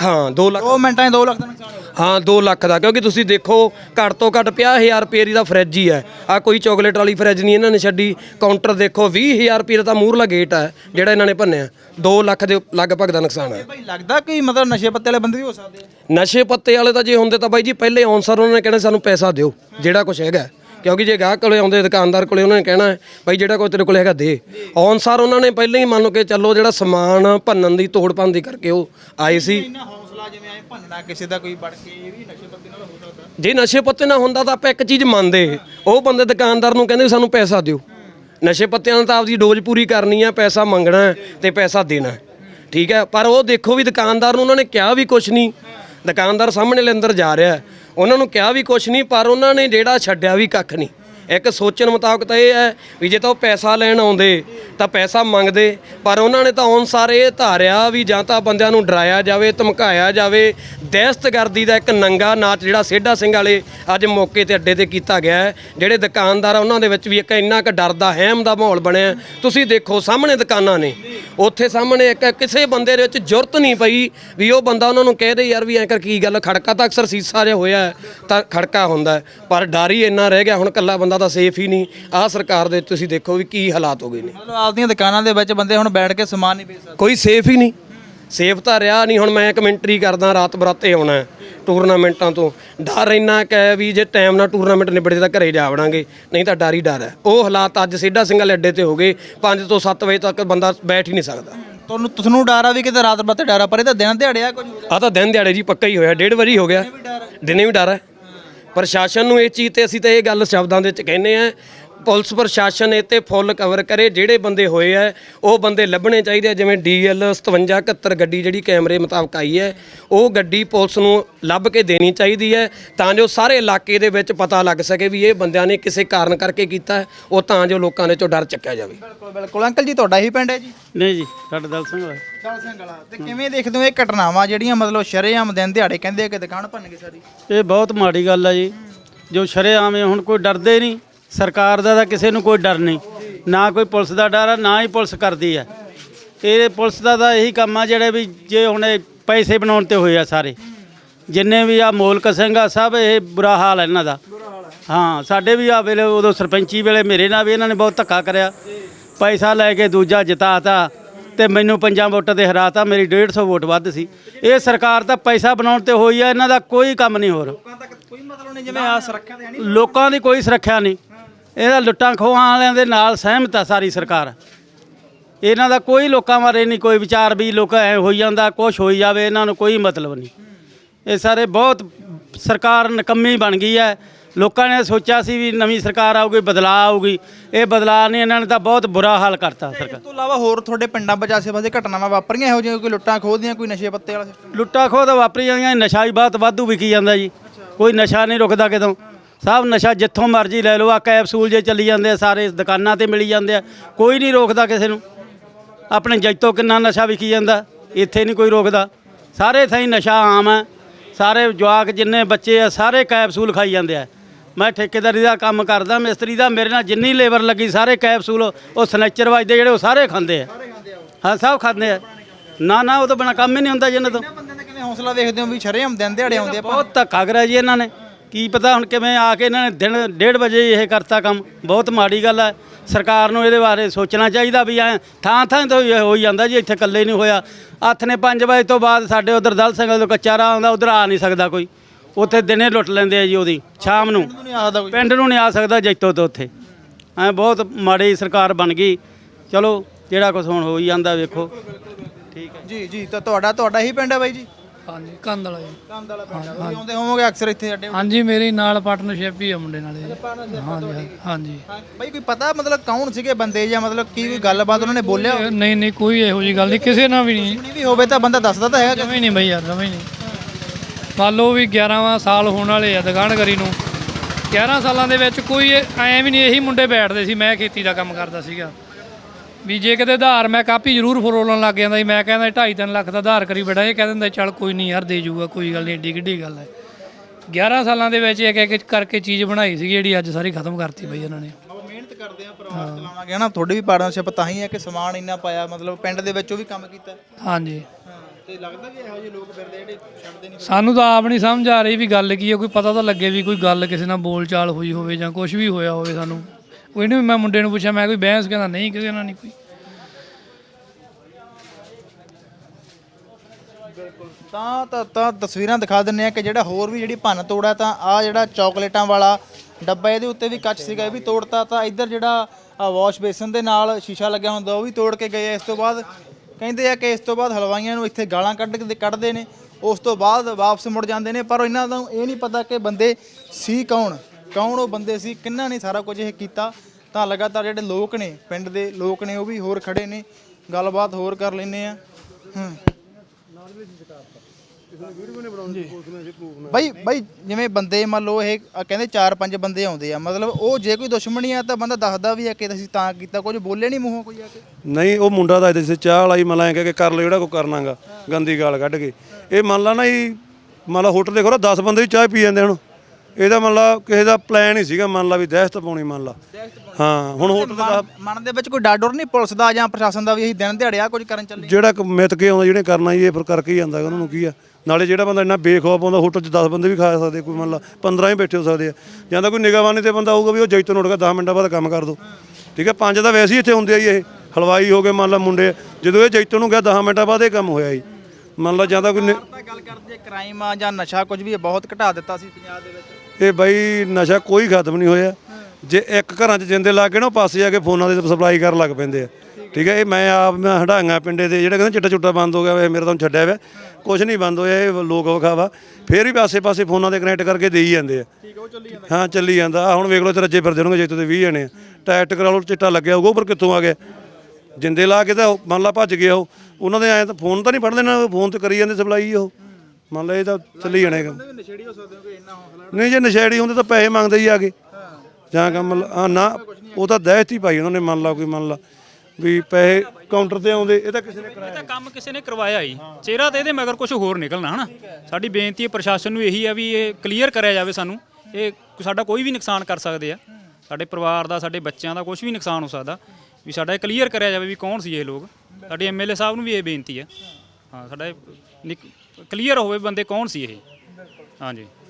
ਹਾਂ 2 ਲੱਖ 2 ਮਿੰਟਾਂ 'ਚ 2 ਲੱਖ ਦਾ ਨੁਕਸਾਨ ਹੋ ਗਿਆ ਹਾਂ 2 ਲੱਖ ਦਾ ਕਿਉਂਕਿ ਤੁਸੀਂ ਦੇਖੋ ਘੱਟ ਤੋਂ ਘੱਟ 50000 ਰੁਪਏ ਦੀ ਦਾ ਫਰਿੱਜ ਹੀ ਹੈ। ਆ ਕੋਈ ਚਾਕਲੇਟ ਵਾਲੀ ਫਰਿੱਜ ਨਹੀਂ ਇਹਨਾਂ ਨੇ ਛੱਡੀ। ਕਾਊਂਟਰ ਦੇਖੋ 20000 ਰੁਪਏ ਦਾ ਤਾਂ ਮੂਹਰਲਾ ਗੇਟ ਹੈ ਜਿਹੜਾ ਇਹਨਾਂ ਨੇ ਭੰਨਿਆ। 2 ਲੱਖ ਦੇ ਲਗਭਗ ਦਾ ਨੁਕਸਾਨ ਹੈ। ਭਾਈ ਲੱਗਦਾ ਕਿ ਮਤਲਬ ਨਸ਼ੇ ਪੱਤੇ ਵਾਲੇ ਬੰਦੇ ਵੀ ਹੋ ਸਕਦੇ ਆ? ਨਸ਼ੇ ਪੱਤੇ ਵਾਲੇ ਤਾਂ ਜੇ ਹੁੰਦੇ ਤਾਂ ਬਾਈ ਜੀ ਪਹਿਲੇ ਆਨਸਰ ਉਹਨਾਂ ਨੇ ਕਹਿਣਾ ਸਾਨੂੰ ਪੈਸਾ ਦਿਓ ਜਿਹੜਾ ਕੁਝ ਹੈਗਾ। ਕਿਉਂਕਿ ਜੇ ਗਾਹਕ ਕੋਲੇ ਆਉਂਦੇ ਦੁਕਾਨਦਾਰ ਕੋਲੇ ਉਹਨਾਂ ਨੇ ਕਹਿਣਾ ਹੈ, ਬਾਈ ਜਿਹੜਾ ਕੋਈ ਤੇਰੇ ਕੋਲ ਹੈਗਾ ਦੇ। ਆਨਸਰ ਉਹਨਾਂ ਨੇ ਪਹਿਲਾਂ ਹੀ ਮੰਨ ਕੇ ਚੱਲੋ ਜਿਹੜਾ ਸਮਾਨ ਭੰਨਣ ਦੀ ਤੋੜ ਭੰਨ ਦੀ ਕਰਕੇ ਉਹ ਆਏ ਸੀ। ਜਿਵੇਂ ਐ ਭੰਨਣਾ, ਕਿਸੇ ਦਾ ਕੋਈ ਵੜ ਕੇ, ਇਹ ਵੀ ਨਸ਼ੇ ਪੱਤੇ ਨਾਲ ਹੋ ਸਕਦਾ। ਜੇ ਨਸ਼ੇ ਪੱਤੇ ਨਾ ਹੁੰਦਾ ਤਾਂ ਆਪਾਂ ਇੱਕ ਚੀਜ਼ ਮੰਨਦੇ। ਉਹ ਬੰਦੇ ਦੁਕਾਨਦਾਰ ਨੂੰ ਕਹਿੰਦੇ ਵੀ ਸਾਨੂੰ ਪੈਸਾ ਦਿਓ। ਨਸ਼ੇ ਪੱਤਿਆਂ ਨਾਲ ਤਾਂ ਆਪਦੀ ਡੋਜ਼ ਪੂਰੀ ਕਰਨੀ ਹੈ ਪੈਸਾ ਮੰਗਣਾ ਹੈ ਤੇ ਪੈਸਾ ਦੇਣਾ ਹੈ। ਠੀਕ ਹੈ, ਪਰ ਉਹ ਦੇਖੋ ਵੀ ਦੁਕਾਨਦਾਰ ਨੂੰ ਉਹਨਾਂ ਨੇ ਕਿਹਾ ਵੀ ਕੁਛ ਨਹੀਂ। ਦੁਕਾਨਦਾਰ ਸਾਹਮਣੇ ਲੈ ਅੰਦਰ ਜਾ ਰਿਹਾ ਹੈ। ਉਹਨਾਂ ਨੂੰ ਕਿਹਾ ਵੀ ਕੁਛ ਨਹੀਂ, ਪਰ ਉਹਨਾਂ ਨੇ ਜਿਹੜਾ ਛੱਡਿਆ ਵੀ ਕੱਖ ਨਹੀਂ। ਇੱਕ ਸੋਚਣ ਮੁਤਾਬਕ ਤਾਂ ਇਹ ਹੈ ਵੀ ਜੇ ਤਾਂ ਉਹ ਪੈਸਾ ਲੈਣ ਆਉਂਦੇ, ਤਾਂ ਪੈਸਾ ਮੰਗਦੇ, ਪਰ ਉਹਨਾਂ ਨੇ ਤਾਂ ਅਨੁਸਾਰ ਇਹ ਧਾਰਿਆ ਵੀ ਜਾਂ ਤਾਂ ਬੰਦਿਆਂ ਨੂੰ ਡਰਾਇਆ ਜਾਵੇ, ਧਮਕਾਇਆ ਜਾਵੇ, ਦਹਿਸ਼ਤਗਰਦੀ ਦਾ ਇੱਕ ਨੰਗਾ ਨਾਚ ਜਿਹੜਾ ਸੇਢਾ ਸਿੰਘ ਵਾਲੇ ਅੱਜ ਮੌਕੇ ਤੇ ਅੱਡੇ ਤੇ ਕੀਤਾ ਗਿਆ ਹੈ, ਜਿਹੜੇ ਦੁਕਾਨਦਾਰ ਆ, ਉਹਨਾਂ ਦੇ ਵਿੱਚ ਵੀ ਇੱਕ ਇੰਨਾ ਕੁ ਡਰ ਦਾ ਹੈਮ ਦਾ ਮਾਹੌਲ ਬਣਿਆ ਤੁਸੀਂ ਦੇਖੋ, ਸਾਹਮਣੇ ਦੁਕਾਨਾਂ ਨੇ, ਉੱਥੇ ਸਾਹਮਣੇ ਇੱਕ ਕਿਸੇ ਬੰਦੇ ਦੇ ਵਿੱਚ ਜ਼ਰੂਰਤ ਨਹੀਂ ਪਈ ਵੀ ਉਹ ਬੰਦਾ ਉਹਨਾਂ ਨੂੰ ਕਹਿ ਦੇ, ਯਾਰ ਵੀ ਐਂ ਕਰ, ਕੀ ਗੱਲ, ਖੜਕਾ ਤਾਂ ਅਕਸਰ ਸੀਸਾ ਜਿਹਾ ਹੋਇਆ ਤਾਂ ਖੜਕਾ ਹੁੰਦਾ ਪਰ ਡਰ ਹੀ ਇੰਨਾ ਰਹਿ ਗਿਆ, ਹੁਣ ਕੱਲਾ ਬੰਦਾ ਤਾਂ ਸੇਫ ਹੀ ਨਹੀਂ। ਆਹ ਸਰਕਾਰ ਦੇ ਤੁਸੀਂ ਦੇਖੋ ਵੀ ਕੀ ਹਾਲਾਤ ਹੋ ਗਏ ਨੇ। ਮਤਲਬ ਆਪਦੀਆਂ ਦੁਕਾਨਾਂ ਦੇ ਵਿੱਚ ਬੰਦੇ ਹੁਣ ਬੈਠ ਕੇ ਸਮਾਨ ਨਹੀਂ ਵੇਚ ਸਕਦੇ। ਕੋਈ ਸੇਫ ਹੀ ਨਹੀਂ। ਸੇਫ ਤਾਂ ਰਿਹਾ ਨਹੀਂ। ਹੁਣ ਮੈਂ ਕਮੈਂਟਰੀ ਕਰਦਾ ਰਾਤ ਬਰਾਤੇ ਆਉਣਾ ਹੈ ਟੂਰਨਾਮੈਂਟਾਂ ਤੋਂ। ਡਰ ਇੰਨਾ ਕੁ ਵੀ ਜੇ ਟਾਈਮ ਨਾਲ ਟੂਰਨਾਮੈਂਟ ਨਿਬੜੇ ਤਾਂ ਘਰੇ ਜਾ ਵੜਾਂਗੇ। ਨਹੀਂ ਤਾਂ ਡਰ ਹੀ ਡਰ ਹੈ। ਉਹ ਹਾਲਾਤ ਅੱਜ ਸਿੱਧਾ ਸਿੰਘਲ ਅੱਡੇ ਤੇ ਹੋ ਗਏ। 5 ਤੋਂ 7 ਵਜੇ ਤੱਕ ਬੰਦਾ ਬੈਠ ਹੀ ਨਹੀਂ ਸਕਦਾ। ਤੁਹਾਨੂੰ ਤੁਹਾਨੂੰ ਡਰ ਆ ਵੀ ਕਿਤੇ ਰਾਤ ਬਰਾਤੇ ਡਰ ਆ ਪਰ ਇਹ ਤਾਂ ਦਿਨ ਦਿਹਾੜਿਆ ਕੁਝ ਆ ਤਾਂ ਦਿਨ ਦਿਹਾੜੇ ਜੀ ਪੱਕਾ ਹੀ ਹੋਇਆ। ਡੇਢ ਵਾਰੀ ਹੋ ਗਿਆ। ਦਿਨੇ ਵੀ ਡਰ ਹੈ। ਪ੍ਰਸ਼ਾਸਨ ਨੂੰ ਇਹ ਚੀਜ਼ ਤੇ ਅਸੀਂ ਤਾਂ ਇਹ ਗੱਲ ਸ਼ਬਦਾਂ ਦੇ ਵਿੱਚ ਕਹਿੰਦੇ ਆ ਪੁਲਿਸ ਪ੍ਰਸ਼ਾਸਨ ਇਹ ਤੇ ਫੁੱਲ ਕਵਰ ਕਰੇ ਜਿਹੜੇ ਬੰਦੇ ਹੋਏ ਆ ਉਹ ਬੰਦੇ ਲੱਭਣੇ ਚਾਹੀਦੇ ਆ ਜਿਵੇਂ ਡੀਐਲ 5771 ਗੱਡੀ ਜਿਹੜੀ ਕੈਮਰੇ ਮੁਤਾਬਕ ਆਈ ਹੈ ਉਹ ਗੱਡੀ ਪੁਲਿਸ ਨੂੰ ਲੱਭ ਕੇ ਦੇਣੀ ਚਾਹੀਦੀ ਹੈ ਤਾਂ ਜੋ ਸਾਰੇ ਇਲਾਕੇ ਦੇ ਵਿੱਚ ਪਤਾ ਲੱਗ ਸਕੇ ਵੀ ਇਹ ਬੰਦਿਆਂ ਨੇ ਕਿਸੇ ਕਾਰਨ ਕਰਕੇ ਕੀਤਾ ਉਹ ਤਾਂ ਜੋ ਲੋਕਾਂ ਦੇ ਚੋਂ ਡਰ ਚੱਕਿਆ ਜਾਵੇ। ਬਿਲਕੁਲ ਬਿਲਕੁਲ। ਅੰਕਲ ਜੀ ਤੁਹਾਡਾ ਹੀ ਪਿੰਡ ਹੈ ਜੀ? ਨਹੀਂ ਜੀ ਸਾਡਾ ਦਲ ਸਿੰਘ ਵਾਲਾ ਦਲ ਸਿੰਘ ਵਾਲਾ ਤੇ ਕਿਵੇਂ ਦੇਖਦੇ ਹੋ ਇਹ ਘਟਨਾਵਾਂ ਜਿਹੜੀਆਂ ਮਤਲਬ ਸ਼ਰੇਆਮ ਦਿਨ ਦਿਹਾੜੇ ਕਹਿੰਦੇ ਕਿ ਦੁਕਾਨ ਭੰਨ ਗਈ ਸਾਡੀ ਇਹ ਬਹੁਤ ਮਾੜੀ ਗੱਲ ਆ ਜੀ। ਜੋ ਸ਼ਰੇਆਮ ਹੈ ਹੁਣ ਕੋਈ ਡਰਦੇ ਨਹੀਂ। ਸਰਕਾਰ ਦਾ ਤਾਂ ਕਿਸੇ ਨੂੰ ਕੋਈ ਡਰ ਨਹੀਂ। ਨਾ ਕੋਈ ਪੁਲਿਸ ਦਾ ਡਰ ਆ ਨਾ ਹੀ ਪੁਲਿਸ ਕਰਦੀ ਆ। ਇਹ ਪੁਲਿਸ ਦਾ ਤਾਂ ਇਹੀ ਕੰਮ ਆ ਜਿਹੜੇ ਵੀ ਜੇ ਹੁਣ ਇਹ ਪੈਸੇ ਬਣਾਉਣ ਤੇ ਹੋਏ ਆ ਸਾਰੇ। ਜਿੰਨੇ ਵੀ ਆ ਮੋਲਕ ਸਿੰਘ ਆ ਸਭ ਇਹ ਬੁਰਾ ਹਾਲ ਹੈ ਇਹਨਾਂ ਦਾ। ਹਾਂ ਸਾਡੇ ਵੀ ਆ ਵੇਲੇ ਉਦੋਂ ਸਰਪੰਚੀ ਵੇਲੇ ਮੇਰੇ ਨਾਲ ਵੀ ਇਹਨਾਂ ਨੇ ਬਹੁਤ ਧੱਕਾ ਕਰਿਆ। ਪੈਸਾ ਲੈ ਕੇ ਦੂਜਾ ਜਿਤਾਤਾ ਤੇ ਮੈਨੂੰ ਪੰਜਾਂ ਵੋਟਾਂ ਤੇ ਹਰਾਤਾ ਮੇਰੀ 150 ਵੋਟ ਵੱਧ ਸੀ। ਇਹ ਸਰਕਾਰ ਤਾਂ ਪੈਸਾ ਬਣਾਉਣ ਤੇ ਹੋਈ ਆ ਇਹਨਾਂ ਦਾ ਕੋਈ ਕੰਮ ਨਹੀਂ ਹੋਰ। ਕੋਈ ਮਤਲਬ ਨਹੀਂ ਜਿਵੇਂ ਆ ਸੁਰੱਖਿਆ ਦੇ ਨਹੀਂ। ਲੋਕਾਂ ਦੀ ਕੋਈ ਸੁਰੱਖਿਆ ਨਹੀਂ। ਇਹਦਾ ਲੁੱਟਾਂ ਖੋਹਾਂ ਵਾਲਿਆਂ ਦੇ ਨਾਲ ਸਹਿਮਤ ਆ ਸਾਰੀ ਸਰਕਾਰ। ਇਹਨਾਂ ਦਾ ਕੋਈ ਲੋਕਾਂ ਬਾਰੇ ਨਹੀਂ ਕੋਈ ਵਿਚਾਰ ਵੀ ਲੋਕ ਐ ਹੋਈ ਜਾਂਦਾ ਕੁਛ ਹੋਈ ਜਾਵੇ ਇਹਨਾਂ ਨੂੰ ਕੋਈ ਮਤਲਬ ਨਹੀਂ। ਇਹ ਸਾਰੇ ਬਹੁਤ ਸਰਕਾਰ ਨਕੰਮੀ ਬਣ ਗਈ ਹੈ। ਲੋਕਾਂ ਨੇ ਸੋਚਿਆ ਸੀ ਵੀ ਨਵੀਂ ਸਰਕਾਰ ਆਊਗੀ ਬਦਲਾਅ ਆਊਗੀ। ਇਹ ਬਦਲਾਅ ਨਹੀਂ ਇਹਨਾਂ ਨੇ ਤਾਂ ਬਹੁਤ ਬੁਰਾ ਹਾਲ ਕਰਤਾ ਸਰਕਾਰ ਇਸ ਤੋਂ ਇਲਾਵਾ ਹੋਰ ਤੁਹਾਡੇ ਪਿੰਡਾਂ ਵਿੱਚ ਆਸੇ-ਪਾਸੇ ਘਟਨਾਵਾਂ ਵਾਪਰੀਆਂ? ਇਹੋ ਜਿਹੀਆਂ ਕੋਈ ਲੁੱਟਾਂ ਖੋਹਦੀਆਂ ਕੋਈ ਨਸ਼ੇ ਪੱਤੇ ਵਾਲਾ ਸਿਸਟਮ ਲੁੱਟਾ ਖੋਹ ਤਾਂ ਵਾਪਰੀ ਜਾਂਦੀਆਂ ਨਸ਼ਾ ਹੀ ਬਹੁਤ ਵਾਧੂ ਵਿਕੀ ਜਾਂਦਾ ਜੀ। ਕੋਈ ਨਸ਼ਾ ਨਹੀਂ ਰੁਕਦਾ ਕਿਤੋਂ। ਸਭ ਨਸ਼ਾ ਜਿੱਥੋਂ ਮਰਜ਼ੀ ਲੈ ਲਓ ਆ ਕੈਪਸੂਲ ਜੇ ਚੱਲੀ ਜਾਂਦੇ ਆ ਸਾਰੇ ਦੁਕਾਨਾਂ ਤੇ ਮਿਲੀ ਜਾਂਦੇ ਆ ਕੋਈ ਨਹੀਂ ਰੋਕਦਾ ਕਿਸੇ ਨੂੰ। ਆਪਣੇ ਜੱਜਤੋਂ ਕਿੰਨਾ ਨਸ਼ਾ ਵਿਕੀ ਜਾਂਦਾ ਇੱਥੇ ਨਹੀਂ ਕੋਈ ਰੋਕਦਾ। ਸਾਰੇ ਥਾਈ ਨਸ਼ਾ ਆਮ ਹੈ ਸਾਰੇ ਜਵਾਕ ਜਿੰਨੇ ਬੱਚੇ ਆ ਸਾਰੇ ਕੈਪਸੂਲ ਖਾਈ ਜਾਂਦੇ ਆ। ਮੈਂ ਠੇਕੇਦਾਰੀ ਦਾ ਕੰਮ ਕਰਦਾ ਮਿਸਤਰੀ ਦਾ ਮੇਰੇ ਨਾਲ ਜਿੰਨੀ ਲੇਬਰ ਲੱਗੀ ਸਾਰੇ ਕੈਪਸੂਲ ਉਹ ਸਨੈਚਰ ਵੱਜਦੇ ਜਿਹੜੇ ਉਹ ਸਾਰੇ ਖਾਂਦੇ ਆ। ਹਾਂ ਸਭ ਖਾਂਦੇ ਆ। ਨਾ ਨਾ ਉਹ ਤੋਂ ਬਿਨਾ ਕੰਮ ਹੀ ਨਹੀਂ ਹੁੰਦਾ ਜਿਹਨਾਂ ਤੋਂ। ਬੰਦਿਆਂ ਦਾ ਕਿਵੇਂ ਹੌਸਲਾ ਵੇਖਦੇ ਹੋ ਵੀ ਸ਼ਰੇਆਮ ਦਿਨ ਦਿਹਾੜੇ ਆਉਂਦੇ ਆ ਬਹੁਤ ਧੱਕਾ ਕਰਿਆ ਜੀ ਇਹਨਾਂ ਨੇ। ਕੀ ਪਤਾ ਹੁਣ ਕਿਵੇਂ ਆ ਕੇ ਇਹਨਾਂ ਨੇ ਦਿਨ 1:30 ਵਜੇ ਇਹ ਕਰਤਾ ਕੰਮ। ਬਹੁਤ ਮਾੜੀ ਗੱਲ ਹੈ ਸਰਕਾਰ ਨੂੰ ਇਹਦੇ ਬਾਰੇ ਸੋਚਣਾ ਚਾਹੀਦਾ ਵੀ ਐ ਥਾਂ ਥਾਂ ਤੋਂ ਇਹ ਹੋਈ ਜਾਂਦਾ ਜੀ ਇੱਥੇ ਇਕੱਲੇ ਨਹੀਂ ਹੋਇਆ। ਹੱਥ ਨੇ 5 ਵਜੇ ਤੋਂ ਬਾਅਦ ਸਾਡੇ ਉਧਰ ਦਲ ਸਿੰਘ ਤੋਂ ਕੱਚਾ ਰਾਹ ਆਉਂਦਾ ਉਧਰ ਆ ਨਹੀਂ ਸਕਦਾ ਕੋਈ। ਉੱਥੇ ਦਿਨੇ ਲੁੱਟ ਲੈਂਦੇ ਆ ਜੀ ਉਹਦੀ ਸ਼ਾਮ ਨੂੰ। ਪਿੰਡ ਨੂੰ ਨਹੀਂ ਆ ਸਕਦਾ ਜੈਤੋ ਤੋਂ ਉੱਥੇ। ਐ ਬਹੁਤ ਮਾੜੀ ਸਰਕਾਰ ਬਣ ਗਈ। ਚਲੋ ਜਿਹੜਾ ਕੁਝ ਹੁਣ ਹੋਈ ਜਾਂਦਾ ਵੇਖੋ। ਠੀਕ ਹੈ। ਜੀ ਜੀ ਤਾਂ ਤੁਹਾਡਾ ਤੁਹਾਡਾ ਹੀ ਪਿੰਡ ਹੈ ਬਾਈ ਜੀ? ਹਾਂਜੀ ਕੰਦ ਵਾਲਾ ਜੀ। ਕੰਦ ਵਾਲਾ ਪਿੰਡ ਹੈ ਤੁਸੀਂ ਆਉਂਦੇ ਹੋਵੋਗੇ ਅਕਸਰ ਇੱਥੇ ਅੱਡੇ ਹਾਂਜੀ ਮੇਰੀ ਨਾਲ ਪਾਰਟਨਰਸ਼ਿਪ ਹੀ ਆ ਮੁੰਡੇ ਨਾਲ ਜੀ ਹਾਂਜੀ ਹਾਂਜੀ। ਹਾਂ, ਬਾਈ ਕੋਈ ਪਤਾ ਮਤਲਬ ਕੌਣ ਸੀਗੇ ਬੰਦੇ ਜਾਂ ਮਤਲਬ ਕੀ ਕੋਈ ਗੱਲਬਾਤ ਉਹਨਾਂ ਨੇ ਬੋਲਿਆ? ਇਹ ਨਹੀਂ ਨਹੀਂ ਕੋਈ ਇਹੋ ਜੀ ਗੱਲ ਨਹੀਂ ਕਿਸੇ ਨਾਲ ਵੀ ਨਹੀਂ। ਨਹੀਂ ਵੀ ਹੋਵੇ ਤਾਂ ਬੰਦਾ ਦੱਸਦਾ ਤਾਂ ਹੈਗਾ ਕਿ- ਜਮੇ ਨਹੀਂ ਬਈ ਯਾਰ ਜਮੇ ਨਹੀਂ। ਮੰਨ ਲਓ ਵੀ 11ਵਾਂ ਸਾਲ ਹੋਣ ਵਾਲੇ ਆ ਦੁਕਾਨ ਕਰੀ ਨੂੰ। 11 ਸਾਲਾਂ ਦੇ ਵਿੱਚ ਕੋਈ ਐਂ ਵੀ ਨਹੀਂ ਇਹੀ ਮੁੰਡੇ ਬੈਠਦੇ ਸੀ ਮੈਂ ਖੇਤੀ ਦਾ ਕੰਮ ਕਰਦਾ ਸੀਗਾ। ਵੀ ਜੇ ਕਿਤੇ ਆਧਾਰ ਮੈਂ ਕਾਪੀ ਜ਼ਰੂਰ ਫਰੋਲਣ ਲੱਗ ਜਾਂਦਾ ਸੀ ਮੈਂ ਕਹਿੰਦਾ 2.5 ਲੱਖ ਦਾ ਆਧਾਰ ਕਰੀ ਬੈਠਾ ਇਹ ਕਹਿ ਦਿੰਦਾ ਚੱਲ ਕੋਈ ਨਹੀਂ ਯਾਰ ਦੇ ਜੂਗਾ ਕੋਈ ਗੱਲ ਨਹੀਂ ਏਡੀ ਕਿੱਡੀ ਗੱਲ ਹੈ। 11 ਸਾਲਾਂ ਦੇ ਵਿੱਚ ਇੱਕ ਇੱਕ ਕਰਕੇ ਚੀਜ਼ ਬਣਾਈ ਸੀ ਜਿਹੜੀ ਅੱਜ ਸਾਰੀ ਖਤਮ ਕਰਤੀ ਬਈ ਇਹਨਾਂ ਨੇ। ਮਿਹਨਤ ਕਰਦੇ ਆ ਪਰਿਵਾਰ ਚਲਾਉਣਾ ਗਿਆ ਨਾ ਤੁਹਾਡੀ ਵੀ ਪਾਰਟਨਰਸ਼ਿਪ ਤਾਂ ਹੀ ਹੈ ਕਿ ਸਮਾਨ ਇੰਨਾ ਪਾਇਆ ਮਤਲਬ ਪਿੰਡ ਦੇ ਵਿੱਚ ਉਹ ਵੀ ਕੰਮ ਕੀਤਾ। ਹਾਂਜੀ। ਹਾਂ ਤੇ ਲੱਗਦਾ ਵੀ ਇਹੋ ਜਿਹੇ ਲੋਕ ਫਿਰਦੇ ਜਿਹੜੇ ਛੱਡਦੇ ਨਹੀਂ ਸਾਨੂੰ ਤਾਂ ਆਪ ਨਹੀਂ ਸਮਝ ਆ ਰਹੀ ਵੀ ਗੱਲ ਕੀ ਹੈ ਕੋਈ ਪਤਾ ਤਾਂ ਲੱਗੇ ਵੀ ਕੋਈ ਗੱਲ ਕਿਸੇ ਨਾਲ ਬੋਲਚਾਲ ਹੋਈ ਹੋਵੇ ਜਾਂ ਕੁਝ ਵੀ ਹੋਇਆ ਹੋਵੇ ਸਾਨੂੰ। ਕੋਈ ਵੀ ਮੈਂ ਮੁੰਡੇ ਨੂੰ ਪੁੱਛਿਆ, ਮੈਂ ਕੋਈ ਬਹਿਸ ਕਹਿੰਦਾ, ਨਹੀਂ ਕਿਸੇ ਨਾਲ ਨਹੀਂ ਕੋਈ। ਤਾਂ ਤਾਂ ਤਾਂ ਤਸਵੀਰਾਂ ਦਿਖਾ ਦਿੰਨੇ ਆ ਕਿ ਜਿਹੜਾ ਹੋਰ ਵੀ ਜਿਹੜੀ ਭੰਨ ਤੋੜਾ ਤਾਂ ਆ ਜਿਹੜਾ ਚਾਕਲੇਟਾਂ ਵਾਲਾ ਡੱਬਾ ਇਹਦੇ ਉੱਤੇ ਵੀ ਕੱਚ ਸੀਗਾ, ਇਹ ਵੀ ਤੋੜਤਾ। ਤਾਂ ਇੱਧਰ ਜਿਹੜਾ ਵਾਸ਼ ਬੇਸਨ ਦੇ ਨਾਲ ਸ਼ੀਸ਼ਾ ਲੱਗਿਆ ਹੁੰਦਾ, ਉਹ ਵੀ ਤੋੜ ਕੇ ਗਏ ਆ। ਇਸ ਤੋਂ ਬਾਅਦ ਕਹਿੰਦੇ ਆ ਕਿ ਇਸ ਤੋਂ ਬਾਅਦ ਹਲਵਾਈਆਂ ਨੂੰ ਇੱਥੇ ਗਾਲਾਂ ਕੱਢ ਕੇ ਕੱਢਦੇ ਨੇ। ਉਸ ਤੋਂ ਬਾਅਦ ਵਾਪਸ ਮੁੜ ਜਾਂਦੇ ਨੇ, ਪਰ ਇਹਨਾਂ ਨੂੰ ਇਹ ਨਹੀਂ ਪਤਾ ਕਿ ਬੰਦੇ ਸੀ ਕੌਣ। ਕੌਣ ਉਹ ਬੰਦੇ ਸੀ, ਕਿੰਨਾ ਨੇ ਸਾਰਾ ਕੁਝ ਇਹ ਕੀਤਾ। ਤਾਂ ਲਗਾਤਾਰ ਜਿਹੜੇ ਲੋਕ ਨੇ, ਪਿੰਡ ਦੇ ਲੋਕ ਨੇ, ਉਹ ਵੀ ਹੋਰ ਖੜੇ ਨੇ। ਗੱਲਬਾਤ ਹੋਰ ਕਰ ਲੈਨੇ ਆ। ਹੂੰ। ਬਾਈ ਬਾਈ, ਜਿਵੇਂ ਬੰਦੇ ਮੰਨ ਲਓ ਇਹ ਕਹਿੰਦੇ 4-5 ਬੰਦੇ ਆਉਂਦੇ ਆ, ਮਤਲਬ ਉਹ ਜੇ ਕੋਈ ਦੁਸ਼ਮਣੀ ਆ ਤਾਂ ਬੰਦਾ ਦੱਸਦਾ ਵੀ ਆ ਕਿ ਅਸੀਂ ਤਾਂ ਕੀਤਾ, ਕੁਝ ਬੋਲੇ ਨਹੀਂ ਮੂੰਹੋਂ ਕੋਈ ਆ ਕੇ? ਨਹੀਂ, ਉਹ ਮੁੰਡਾ ਦਾ ਇੱਥੇ ਚਾਹ ਵਾਲਾ ਹੀ ਮਲਾ ਐਂ ਕਹਿ ਕਰ ਲਓ ਜਿਹੜਾ ਕੋ ਕਰਨਾਗਾ ਗੰਦੀ ਗਾਲ ਕੱਢ ਕੇ। ਇਹ ਮੰਨ ਲਾ ਨਾ ਹੀ ਮੰਨ ਲਾ ਹੋਟਲ ਦੇ ਖੋਰਾ 10 ਬੰਦੇ ਵੀ ਚਾਹ ਪੀ ਜਾਂਦੇ ਹੁਣ। ਇਹਦਾ ਮੰਨ ਲਾ ਕਿਸੇ ਦਾ ਪਲਾਨ ਹੀ ਸੀਗਾ ਮੰਨ ਲਾ ਵੀ ਦਹਿਸ਼ਤ ਪਾਉਣੀ ਮੰਨ ਲਾ। ਹਾਂ ਹੁਣ ਹੋਟਲ ਦਾ ਮਨ- ਦੇ ਵਿੱਚ ਕੋਈ ਡਰ ਡਰ ਨਹੀਂ ਪੁਲਿਸ ਦਾ ਜਾਂ ਪ੍ਰਸ਼ਾਸਨ ਦਾ ਵੀ ਅਸੀਂ ਦਿਨ ਦਿਹਾੜਿਆ ਕੁਝ ਕਰਨ ਚੱਲੇ। ਜਿਹੜਾ ਕ- ਮਿੱਥ ਕੇ ਆਉਂਦਾ ਜਿਹਨੇ ਕਰਨਾ ਜੀ ਇਹ ਫਿਰ ਕਰਕੇ ਹੀ ਜਾਂਦਾ ਗਾ, ਉਹਨਾਂ ਨੂੰ ਕੀ ਆ। ਨਾਲੇ ਜਿਹੜਾ ਬੰਦਾ ਇੰਨਾ ਬੇਖੌਫ ਆਉਂਦਾ ਹੋਟਲ 'ਚ 10 ਬੰਦੇ ਵੀ ਖਾ ਸਕਦੇ ਕੋਈ ਮੰਨ ਲਾ 15 ਹੀ ਬੈਠੇ ਹੋ ਸਕਦੇ ਆ। ਜਾਂ ਤਾਂ ਕੋਈ ਨਿਗਾਹਵਾਨੀ ਤੇ ਬੰਦਾ ਹੋਊਗਾ ਵੀ ਉਹ ਜੈਤੋਂ ਉੱਠ ਕੇ 10 ਮਿੰਟਾਂ ਬਾਅਦ ਕੰਮ ਕਰ ਦੋ। ਠੀਕ ਹੈ ਪੰਜ ਤਾਂ ਵੈਸੇ ਹੀ ਇੱਥੇ ਹੁੰਦੇ ਆ ਜੀ ਇਹ। ਹਲਵਾਈ ਹੋ ਗਏ ਮੰਨ ਲਾ ਮੁੰਡੇ ਜਦੋਂ ਇਹ ਜੈਤੋਂ ਨੂੰ ਗਿਆ 10 ਮਿੰਟਾਂ ਬਾਅਦ ਇਹ ਕੰਮ ਹੋਇਆ ਜੀ। ਮੰਨ ਲਾ ਜਾਂ ਤਾਂ ਕੋਈ ਨਿ- ਤਾਂ ਗੱਲ ਕਰਦੇ ਕ੍ਰਾਈਮ ਆ ਜਾਂ ਨਸ਼ਾ ਕੁਝ ਵੀ ਬਹੁਤ ਘਟਾ ਦਿੱਤਾ ਸੀ ਪੰਜਾਬ ਦੇ ਵਿੱਚ। ਇਹ ਬਾਈ ਨਸ਼ਾ ਕੋਈ ਖਤਮ ਨਹੀਂ ਹੋਇਆ। ਜੇ ਇੱਕ ਘਰਾਂ 'ਚ ਜਿੰਦੇ ਲਾ ਕੇ ਨਾ ਪਾਸੇ ਜਾ ਕੇ ਫੋਨਾਂ ਦੇ ਸਪਲਾਈ ਕਰਨ ਲੱਗ ਪੈਂਦੇ ਆ। ਠੀਕ ਹੈ ਇਹ ਮੈਂ ਆਪ ਮੈਂ ਹੰਡਾਂਗਾ ਪਿੰਡੇ ਦੇ ਜਿਹੜਾ ਕਹਿੰਦਾ ਚਿੱਟਾ ਚੁੱਟਾ ਬੰਦ ਹੋ ਗਿਆ ਵੇ ਮੇਰੇ ਤੋਂ ਛੱਡਿਆ ਵੇ ਕੁਝ ਨਹੀਂ ਬੰਦ ਹੋਇਆ ਇਹ ਲੋਕ ਵਿਖਾਵਾ। ਫੇਰ ਵੀ ਪਾਸੇ ਪਾਸੇ ਫੋਨਾਂ ਦੇ ਕਨੈਕਟ ਕਰਕੇ ਦੇਈ ਜਾਂਦੇ ਆ। ਹਾਂ ਚੱਲੀ ਜਾਂਦਾ। ਹੁਣ ਵੇਖ ਲਓ ਤੇ ਰੱਜੇ ਫਿਰਦੇ ਹੋਣਗੇ ਜੇ ਤੇ 20 ਜਣੇ ਆ। ਟਾਇਟ ਕਰਾ ਲਓ ਚਿੱਟਾ ਲੱਗਿਆ ਹੋਊਗਾ ਉੱਪਰ ਕਿੱਥੋਂ ਆ ਗਿਆ? ਜਿੰਦੇ ਲਾ ਕੇ ਤਾਂ ਮੰਨ ਲਾ ਭੱਜ ਗਿਆ ਉਹ। ਉਹਨਾਂ ਦੇ ਐ ਤਾਂ ਫੋਨ ਤਾਂ ਨਹੀਂ ਫੜਦੇ ਨਾ ਫੋਨ ਤੇ ਕਰੀ ਜਾਂਦੇ ਸਪਲਾਈ ਉਹ। ਮੰਨ ਲਾ ਇਹ ਤਾਂ ਚੱਲੀ ਜਾਣੇ ਕੰਮ। ਨਸ਼ੇੜੀ ਹੋ ਸਕਦੇ ਹੋ ਕਿ ਇੰਨਾ ਹੌਸਲਾ ਨਹੀਂ ਜੇ ਨਸ਼ੇੜੀ ਹੁੰਦੇ ਤਾਂ ਪੈਸੇ ਮੰਗਦੇ ਹੀ ਆਗੇ ਜਾਂ ਕੰਮ ਆ ਨਾ ਉਹ ਤਾਂ ਦਹਿਸ਼ਤ ਹੀ ਪਾਈ ਉਹਨਾਂ ਨੇ ਮੰਨ ਲਾ ਕੋਈ ਮੰਨ ਲਾ। ਵੀ ਪੈਸੇ ਕਾਊਂਟਰ ਤੇ ਆਉਂਦੇ ਇਹ ਤਾਂ ਕਿਸੇ ਨੇ ਇਹ ਤਾਂ ਕੰਮ ਕਿਸੇ ਨੇ ਕਰਵਾਇਆ ਹੀ। ਚਿਹਰਾ ਤੇ ਇਹਦੇ ਮਗਰ ਕੁਝ ਹੋਰ ਨਿਕਲਣਾ ਹਨਾ? ਸਾਡੀ ਬੇਨਤੀ ਹੈ ਪ੍ਰਸ਼ਾਸਨ ਨੂੰ ਇਹੀ ਆ ਵੀ ਇਹ ਕਲੀਅਰ ਕਰਿਆ ਜਾਵੇ ਸਾਨੂੰ। ਇਹ ਸਾਡਾ ਕੋਈ ਵੀ ਨੁਕਸਾਨ ਕਰ ਸਕਦੇ ਆ। ਸਾਡੇ ਪਰਿਵਾਰ ਦਾ ਸਾਡੇ ਬੱਚਿਆਂ ਦਾ ਕੁਝ ਵੀ ਨੁਕਸਾਨ ਹੋ ਸਕਦਾ। ਵੀ ਸਾਡਾ ਇਹ ਕਲੀਅਰ ਕਰਿਆ ਜਾਵੇ ਵੀ ਕੌਣ ਸੀ ਇਹ ਲੋਕ। ਸਾਡੇ ਐਮਐਲਏ ਸਾਹਿਬ ਨੂੰ ਵੀ ਇਹ ਬੇਨਤੀ ਹੈ। ਹਾਂ ਸਾਡਾ ਕਲੀਅਰ ਹੋਵੇ ਬੰਦੇ ਕੌਣ ਸੀ ਇਹ? ਹਾਂਜੀ।